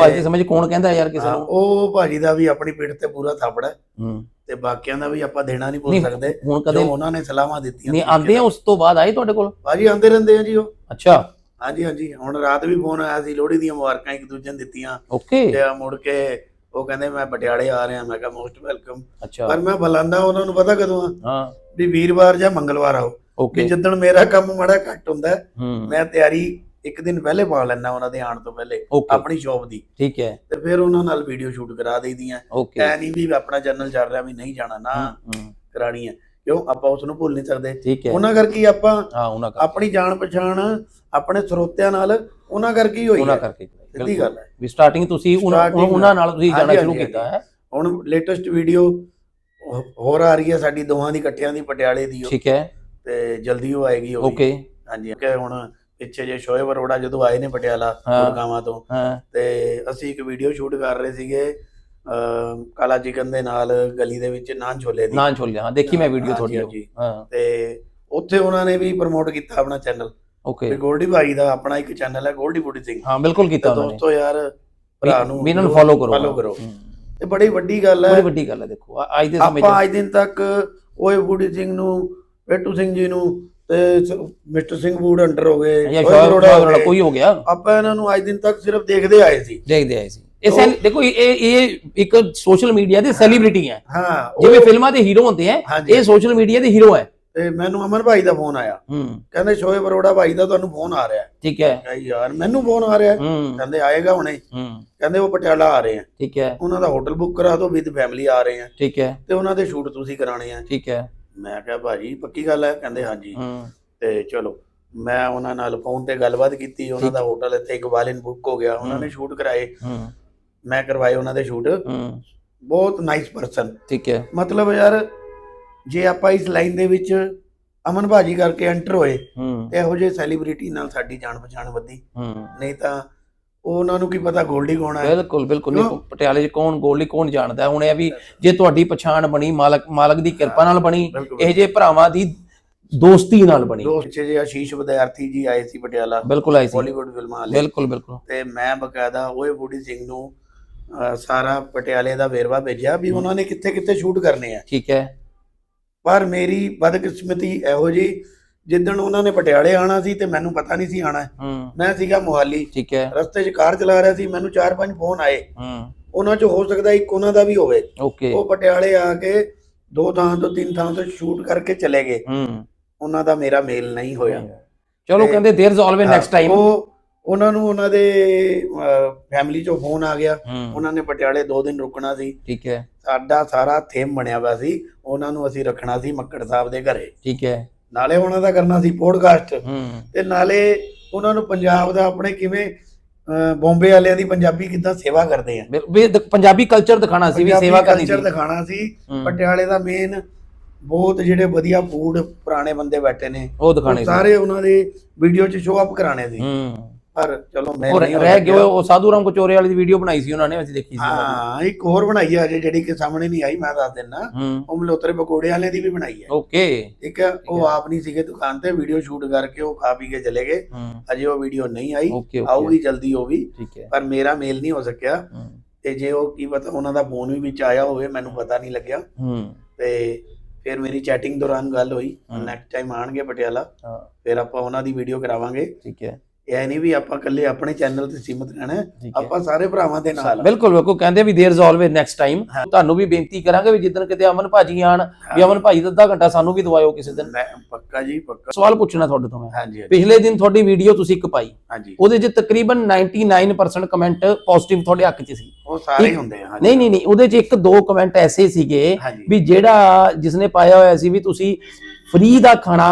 ਅੱਜ ਦੀ ਸਮਝ ਕੌਣ ਕਹਿੰਦਾ ਯਾਰ ਕਿਸੇ ਨੂੰ? ਉਹ ਭਾਜੀ ਦਾ ਵੀ ਆਪਣੀ ਪਿੱਠ ਤੇ ਪੂਰਾ ਥਾਪੜਾ ਹੈ। ਹੂੰ। ਤੇ ਬਾਕੀਆਂ ਦਾ ਵੀ ਆਪਾਂ ਦੇਣਾ ਨਹੀਂ ਭੁੱਲ ਨਹੀਂ, ਸਕਦੇ। ਹੁਣ ਕਦੇ ਉਹਨਾਂ ਨੇ ਸਲਾਹਾਂ ਦਿੱਤੀਆਂ ਨਹੀਂ ਆਂਦੇ ਆ ਉਸ ਤੋਂ ਬਾਅਦ ਆਏ ਤੁਹਾਡੇ ਕੋਲ? ਭਾਜੀ ਆਂਦੇ ਰਹਿੰਦੇ ਆ ਜੀ ਉਹ। ਅੱਛਾ। ਹਾਂਜੀ ਹਾਂਜੀ। ਹੁਣ ਰਾਤ ਵੀ ਫੋਨ ਆਇਆ ਸੀ ਲੋਹੜੀ ਦੀਆਂ ਮੁਬਾਰਕਾਂ ਇੱਕ ਦੂਜੇ ਨੂੰ ਦਿੱਤੀਆਂ। ਓਕੇ। ਤੇ ਮੁੜ ਕੇ ਉਹ ਕਹਿੰਦੇ ਮੈਂ ਪਟਿਆਲੇ ਆ ਰਿਹਾ ਮੈਂ ਕਿਹਾ ਮੋਸਟ ਵੈਲਕਮ ਅੱਛਾ। ਪਰ ਮੈਂ ਬੁਲਾਉਂਦਾ ਉਹਨਾਂ ਨੂੰ ਪਤਾ ਕਦੋਂ ਆ? ਹਾਂ। ਵੀ ਵੀਰਵਾਰ ਜਾਂ ਮੰਗਲਵਾਰ ਆਓ। ਓਕੇ ਜਿੱਦਣ ਮੇਰਾ ਕੰਮ ਮਾੜਾ ਘੱਟ ਹੁੰਦਾ ਮੈਂ ਤਿਆਰੀ ਇੱਕ ਦਿਨ ਪਹਿਲੇ ਪਾ ਲੈਣਾ ਉਹਨਾਂ ਦੇ ਆਉਣ ਤੋਂ ਪਹਿਲੇ ਆਪਣੀ ਸ਼ੌਪ ਦੀ। ਠੀਕ ਹੈ। ਤੇ ਫਿਰ ਉਹਨਾਂ ਨਾਲ ਵੀਡੀਓ ਸ਼ੂਟ ਕਰਾ ਦਈਦੀਆਂ। ਐ ਨਹੀਂ ਵੀ ਆਪਣਾ ਚੈਨਲ ਚੱਲ ਰਿਹਾ ਵੀ ਨਹੀਂ ਜਾਣਾ ਨਾ ਕਰਾਣੀ ਹੈ। ਕਿਉਂ? ਆਪਾਂ ਉਸ ਨੂੰ ਭੁੱਲ ਨਹੀਂ ਸਕਦੇ। ਠੀਕ ਹੈ। ਉਹਨਾਂ ਕਰਕੇ ਆਪਾਂ ਆਪਣੀ ਜਾਣ ਪਛਾਣ ਆਪਣੇ ਸਰੋਤਿਆਂ ਨਾਲ ਉਹਨਾਂ ਕਰਕੇ ਹੀ ਹੋਈ ਉਹਨਾਂ ਹੈ। ਕਰਕੇ ਸਿੱਧੀ ਗੱਲ ਹੈ। ਵੀ ਸਟਾਰਟਿੰਗ ਤੁਸੀਂ ਉਹਨਾਂ ਨਾਲ ਤੁਸੀਂ ਜਾਣਾ ਸ਼ੁਰੂ ਕੀਤਾ ਹੈ। ਹੁਣ ਲੇਟੈਸਟ ਵੀਡੀਓ ਹੋਰ ਆ ਰਹੀ ਹੈ ਸਾਡੀ ਦੋਹਾਂ ਦੀ ਇਕੱਠਿਆਂ ਦੀ ਪਟਿਆਲੇ ਦੀ ਠੀਕ ਹੈ। ਤੇ ਜਲਦੀ ਉਹ ਆਏਗੀ ਉਹ। ਓਕੇ ਹਾਂਜੀ ਕਿ ਹੁਣ ਪਿੱਛੇ ਜੇ ਸ਼ੋਏਬ ਅਰੋੜਾ ਜਦੋਂ ਆਏ ਨੇ ਪਟਿਆਲਾ। ਗੁਰਗਾਵਾਂ ਤੋਂ। ਤੇ ਅਸੀਂ ਇੱਕ ਵੀਡੀਓ ਸ਼ੂਟ ਕਰ ਰਹੇ ਸੀਗੇ ਕਾਲਾ ਚਿਕਨ ਦੇ ਨਾਲ ਗਲੀ ਦੇ ਵਿੱਚ ਨਾਨ ਛੋਲੇ ਦੀ। ਨਾਂ ਛੋਲਿਆ ਹਾਂ ਦੇਖੀ ਮੈਂ ਵੀਡੀਓ ਤੁਹਾਡੀ। ਹਾਂ। ਤੇ ਉੱਥੇ ਉਹਨਾਂ ਨੇ ਵੀ ਪ੍ਰਮੋਟ ਕੀਤਾ ਆਪਣਾ ਚੈਨਲ ਓਕੇ ਤੇ ਗੋਲਡੀ ਭਾਈ ਦਾ ਆਪਣਾ ਇੱਕ ਚੈਨਲ ਹੈ ਗੋਲਡੀ ਬੁੱਢੀ ਸਿੰਘ ਹਾਂ ਬਿਲਕੁਲ ਕੀਤਾ ਉਹਨਾਂ ਨੇ। ਦੋਸਤੋ ਯਾਰ ਭਰਾ ਨੂੰ ਵੀ ਇਹਨਾਂ ਨੂੰ ਫੋਲੋ ਕਰੋ। ਫੋਲੋ ਕਰੋ। ਤੇ ਬੜੀ ਵੱਡੀ ਗੱਲ ਬੜੀ ਹੈ ਵੱਡੀ ਗੱਲ ਹੈ ਦੇਖੋ ਅੱਜ ਦੇ ਸਮੇਂ ਆਪਾਂ ਅੱਜ ਦਿਨ ਤੱਕ ਓਏ ਬੁੱਢੀ ਸਿੰਘ ਨੂੰ ਪੇਟੂ ਸਿੰਘ ਜੀ ਨੂੰ ਤੇ ਮਿਸਟਰ ਸਿੰਘ ਬੂਡ ਅੰਡਰ ਹੋ ਗਏ। ਕੋਈ ਹੋ ਗਿਆ? ਆਪਾਂ ਇਹਨਾਂ ਨੂੰ ਅੱਜ ਦਿਨ ਤੱਕ ਸਿਰਫ ਦੇਖਦੇ ਆਏ ਸੀ। ਦੇਖਦੇ ਆਏ ਸੀ। ਇਹ ਦੇਖੋ ਇਹ ਇਹ ਇੱਕ ਸੋਸ਼ਲ ਮੀਡੀਆ ਦੇ ਸੈਲੀਬ੍ਰਿਟੀ ਹੈ। ਹਾਂ ਜਿਵੇਂ ਫਿਲਮਾਂ ਦੇ ਹੀਰੋ ਹੁੰਦੇ ਆ। ਇਹ ਸੋਸ਼ਲ ਮੀਡੀਆ ਦੇ ਹੀਰੋ ਹੈ। ਤੇ ਮੈਨੂੰ ਅਮਨ ਭਾਈ ਦਾ ਫੋਨ ਆਇਆ। ਹੂੰ। ਕਹਿੰਦੇ ਸ਼ੋਏਬ ਅਰੋੜਾ ਭਾਈ ਦਾ ਤੁਹਾਨੂੰ ਫੋਨ ਆ ਰਿਹਾ ਠੀਕ ਹੈ। ਕਿਹਾ ਯਾਰ ਮੈਨੂੰ ਫੋਨ ਆ ਰਿਹਾ। ਹੂੰ। ਕਹਿੰਦੇ ਆਏਗਾ ਹੁਣੇ। ਹੂੰ। ਕਹਿੰਦੇ ਉਹ ਪਟਿਆਲਾ ਆ ਰਹੇ ਆ ਠੀਕ ਹੈ। ਉਹਨਾਂ ਦਾ ਹੋਟਲ ਬੁੱਕ ਕਰਾ ਦਿਓ ਵਿਦ ਫੈਮਿਲੀ ਆ ਰਹੇ ਆ ਠੀਕ ਹੈ। ਤੇ ਉਹਨਾਂ ਦੇ ਸ਼ੂਟ ਤੁਸੀਂ ਕਰਾਣੇ ਆ ਠੀਕ ਹੈ। ਮੈਂ ਕਿਹਾ ਭਾਜੀ ਪੱਕੀ ਗੱਲ ਹੈ? ਕਹਿੰਦੇ ਹਾਂਜੀ। ਹੂੰ। ਤੇ ਚਲੋ ਮੈਂ ਉਹਨਾਂ ਨਾਲ ਫੋਨ ਤੇ ਗੱਲਬਾਤ ਕੀਤੀ। ਉਹਨਾਂ ਦਾ ਹੋਟਲ ਇੱਥੇ ਇਕਬਾਲਿਨ ਬੁੱਕ ਹੋ ਗਿਆ। ਉਹਨਾਂ ਨੇ ਸ਼ੂਟ ਕਰਾਏ। ਹੂੰ। ਮੈਂ ਕਰਵਾਏ ਉਹਨਾਂ ਦੇ ਸ਼ੂਟ। ਹੂੰ। ਬਹੁਤ ਨਾਈਸ ਪਰਸਨ। ਠੀਕ ਹੈ। ਮਤਲਬ ਯਾਰ ਜੇ ਆਪਾਂ ਇਸ ਲਾਈਨ ਦੇ ਵਿੱਚ ਅਮਨ ਭਾਜੀ ਕਰਕੇ ਐਂਟਰ ਹੋਏ ਤੇ ਇਹੋ ਜਿਹੇ ਸੈਲੀਬ੍ਰਿਟੀ ਨਾਲ ਸਾਡੀ ਜਾਣ ਪਛਾਣ ਵਧੀ। ਨਹੀਂ ਤਾਂ ਉਹ ਉਹਨਾਂ ਨੂੰ ਕੀ ਪਤਾ ਗੋਲਡੀ ਕੌਣ ਹੈ। ਬਿਲਕੁਲ ਬਿਲਕੁਲ। ਨਹੀਂ? ਪਟਿਆਲੇ 'ਚ ਕੌਣ ਗੋਲਡੀ ਕੌਣ ਜਾਣਦਾ? ਹੁਣ ਇਹ ਵੀ ਜੇ ਤੁਹਾਡੀ ਪਛਾਣ ਬਣੀ ਮਾਲਕ ਮਾਲਕ ਦੀ ਕਿਰਪਾ ਨਾਲ ਬਣੀ। ਇਹ ਜੇ ਭਰਾਵਾਂ ਦੀ ਦੋਸਤੀ ਨਾਲ ਬਣੀ। ਦੋਸਤ ਜੇ ਆਸ਼ੀਸ਼ ਵਿਦਿਆਰਥੀ ਜੀ ਆਏ ਸੀ ਪਟਿਆਲਾ ਬਿਲਕੁਲ ਆਈ ਸੀ। ਬਾਲੀਵੁੱਡ ਫਿਲਮਾਂ ਵਾਲੇ। ਬਿਲਕੁਲ ਬਿਲਕੁਲ। ਤੇ ਮੈਂ ਬਕਾਇਦਾ ਓਏ ਬੁੱਢੀ ਸਿੰਘ ਨੂੰ ਸਾਰਾ ਪਟਿਆਲੇ ਦਾ ਵੇਰਵਾ ਭੇਜਿਆ ਵੀ ਉਹਨਾਂ ਨੇ ਕਿੱਥੇ ਕਿੱਥੇ ਸ਼ੂਟ ਕਰਨੇ ਆ। ਠੀਕ ਹੈ। ਪਰ ਮੇਰੀ ਬਦਕਿਸਮਤੀ ਇਹੋ ਜੀ ਜਿੱਦਣ ਉਹਨਾਂ ਨੇ ਪਟਿਆਲੇ ਆਣਾ ਸੀ ਤੇ ਮੈਨੂੰ ਪਤਾ ਨਹੀਂ ਸੀ ਆਣਾ ਮੈਂ ਸੀਗਾ ਮੁਹਾਲੀ। ਠੀਕ ਹੈ। ਰਸਤੇ 'ਚ ਕਾਰ ਚਲਾ ਰਿਹਾ ਸੀ ਮੈਨੂੰ ਚਾਰ ਪੰਜ ਫੋਨ ਆਏ। ਉਹਨਾਂ 'ਚ ਹੋ ਸਕਦਾ ਇੱਕ ਉਹਨਾਂ ਦਾ ਵੀ ਹੋਵੇ। ਓਕੇ। ਉਹ ਪਟਿਆਲੇ ਆ ਕੇ ਦੋ ਥਾਂ ਤੋਂ ਤਿੰਨ ਥਾਂ ਤੋਂ ਸ਼ੂਟ ਕਰਕੇ ਚਲੇ ਗਏ। ਹੂੰ। ਉਹਨਾਂ ਦਾ ਮੇਰਾ ਮੇਲ ਨਹੀਂ ਹੋਇਆ। ਚਲੋ ਕਹਿੰਦੇ there is always next time ਉਹ ਉਹਨਾਂ ਨੂੰ ਉਹਨਾਂ ਦੇ ਫੈਮਿਲੀ 'ਚੋਂ ਫੋਨ ਆ ਗਿਆ। ਉਹਨਾਂ ਨੇ ਪਟਿਆਲੇ ਦੋ ਦਿਨ ਰੁਕਣਾ ਸੀ। ਠੀਕ ਹੈ। ਸਾਡਾ ਸਾਰਾ ਥੇਮ ਬਣਿਆ ਹੋਇਆ ਸੀ। ਉਹਨਾਂ ਨੂੰ ਅਸੀਂ ਰੱਖਣਾ ਸੀ ਮੱਕੜ ਸਾਹਿਬ ਦੇ ਘਰੇ। ਠੀਕ ਹੈ। ਨਾਲੇ ਉਹਨਾਂ ਦਾ ਕਰਨਾ ਸੀ ਪੋਡਕਾਸਟ ਤੇ ਨਾਲੇ ਉਹਨਾਂ ਨੂੰ ਪੰਜਾਬ ਦਾ ਆਪਣੇ ਕਿਵੇਂ ਬੰਬੇ ਵਾਲਿਆਂ ਦੀ ਪੰਜਾਬੀ ਕਿੱਦਾਂ ਸੇਵਾ ਕਰਦੇ ਆ। ਵੀ ਪੰਜਾਬੀ ਕਲਚਰ ਦਿਖਾਣਾ ਸੀ ਵੀ ਸੇਵਾ ਕਰਨੀ ਸੀ। culture ਦਿਖਾਣਾ ਸੀ ਪਟਿਆਲੇ ਦਾ ਮੇਨ ਬਹੁਤ ਜਿਹੜੇ ਵਧੀਆ ਫੂਡ ਪੁਰਾਣੇ ਬੰਦੇ ਬੈਠੇ ਨੇ ਉਹ ਦਿਖਾਣੇ ਸਾਰੇ ਉਹਨਾਂ ਦੇ ਵੀਡੀਓ 'ਚ ਸ਼ੋਅ ਅਪ ਕਰਾਣੇ ਸੀ। ਪਰ ਚਲੋ ਮੈਂ ਉਹ ਨਹੀਂ ਹੋ ਰਹਿ ਸਕਿਆ। ਉਹ ਸਾਧੂ ਰਾਮ ਕਚੋਰੇ ਵਾਲੀ ਦੀ ਵੀਡੀਓ ਬਣਾਈ ਸੀ ਉਹਨਾਂ ਨੇ ਅਸੀਂ ਦੇਖੀ ਸੀ। ਹਾਂ ਇੱਕ ਹੋਰ ਬਣਾਈ ਆ ਅਜੇ ਜਿਹੜੀ ਕਿ ਸਾਹਮਣੇ ਨਹੀਂ ਆਈ ਮੈਂ ਦੱਸ ਦਿੰਦਾ ਦੀ। ਹੂੰ। ਉਹ ਮਲੋਤਰੇ ਪਕੌੜੇ ਵਾਲੇ ਦੀ ਵੀ ਬਣਾਈ ਹੈ ਓਕੇ। ਠੀਕ ਹੈ ਉਹ ਆਪ ਨਹੀਂ ਸੀਗੇ ਦੁਕਾਨ ਤੇ ਵੀਡੀਓ ਸ਼ੂਟ ਕਰਕੇ ਉਹ ਖਾ ਪੀ ਕੇ ਚਲੇ ਗਏ। ਹੂੰ। ਅਜੇ ਉਹ ਵੀਡੀਓ ਨਹੀਂ ਆਈ। ਆਊਗੀ ਜਲਦੀ ਉਹ ਵੀ। ਹੈ। ਪਰ ਮੇਰਾ ਮੇਲ ਨਹੀਂ ਹੋ ਸਕਿਆ। ਹੂੰ, ਤੇ ਜੇ ਉਹ ਕੀ ਪਤਾ ਉਹਨਾਂ ਦਾ ਫੋਨ ਵੀ ਵਿੱਚ ਆਇਆ ਹੋਵੇ ਮੈਨੂੰ ਪਤਾ ਨਹੀਂ ਲੱਗਿਆ। ਹੂੰ। ਤੇ ਫਿਰ ਮੇਰੀ ਚੈਟਿੰਗ ਦੌਰਾਨ ਗੱਲ ਹੋਈ। ਨੈਕਸਟ ਟਾਈਮ ਆਣਗੇ ਪਟਿਆਲਾ। ਹਾਂ। ਫਿਰ ਆਪਾਂ ਉਹਨਾਂ ਦੀ ਵੀਡੀਓ ਕਰਾਵਾਂਗੇ। ਠੀਕ ਹੈ। ਇਹ ਨਹੀਂ ਵੀ ਆਪਾਂ ਇਕੱਲੇ ਆਪਣੇ ਚੈਨਲ ਤੇ ਸੀਮਤ ਰਹਿਣਾ ਆਪਾਂ ਸਾਰੇ ਭਰਾਵਾਂ ਦੇ ਨਾਲ। ਬਿਲਕੁਲ ਬਿਲਕੁਲ ਕਹਿੰਦੇ ਵੀ there is always next time. ਤੁਹਾਨੂੰ ਵੀ ਬੇਨਤੀ ਕਰਾਂਗੇ ਵੀ ਜਿੱਦਣ ਕਿਤੇ ਅਮਨ ਭਾਜੀ ਆਣ ਵੀ ਅਮਨ ਭਾਜੀ ਦਾ ਅੱਧਾ ਘੰਟਾ ਸਾਨੂੰ ਵੀ ਦਵਾਇਓ ਕਿਸੇ ਦਿਨ। ਪੱਕਾ ਜੀ ਪੱਕਾ। ਸਵਾਲ ਪੁੱਛਣਾ ਤੁਹਾਡੇ ਤੋਂ ਮੈਂ। ਪਿਛਲੇ ਦਿਨ ਤੁਹਾਡੀ ਵੀਡੀਓ ਤੁਸੀਂ ਇੱਕ ਪਾਈ। ਹਾਂਜੀ। ਉਹਦੇ 'ਚ ਤਕਰੀਬਨ 99% ਕਮੈਂਟ ਪੋਜ਼ਿਟਿਵ ਤੁਹਾਡੇ ਹੱਕ 'ਚ ਸੀ। ਉਹ ਸਾਰੇ ਹੁੰਦੇ ਆ ਹਾਂਜੀ। ਨਹੀਂ ਨਹੀਂ ਨਹੀਂ ਉਹਦੇ 'ਚ ਇੱਕ ਦੋ ਕਮੈਂਟ ਐਸੇ ਸੀਗੇ ਵੀ ਜਿਹੜਾ ਜਿਸਨੇ ਪਾਇਆ ਹੋਇਆ ਸੀ ਵੀ ਤੁਸੀਂ ਫ੍ਰੀ ਦਾ ਖਾਣਾ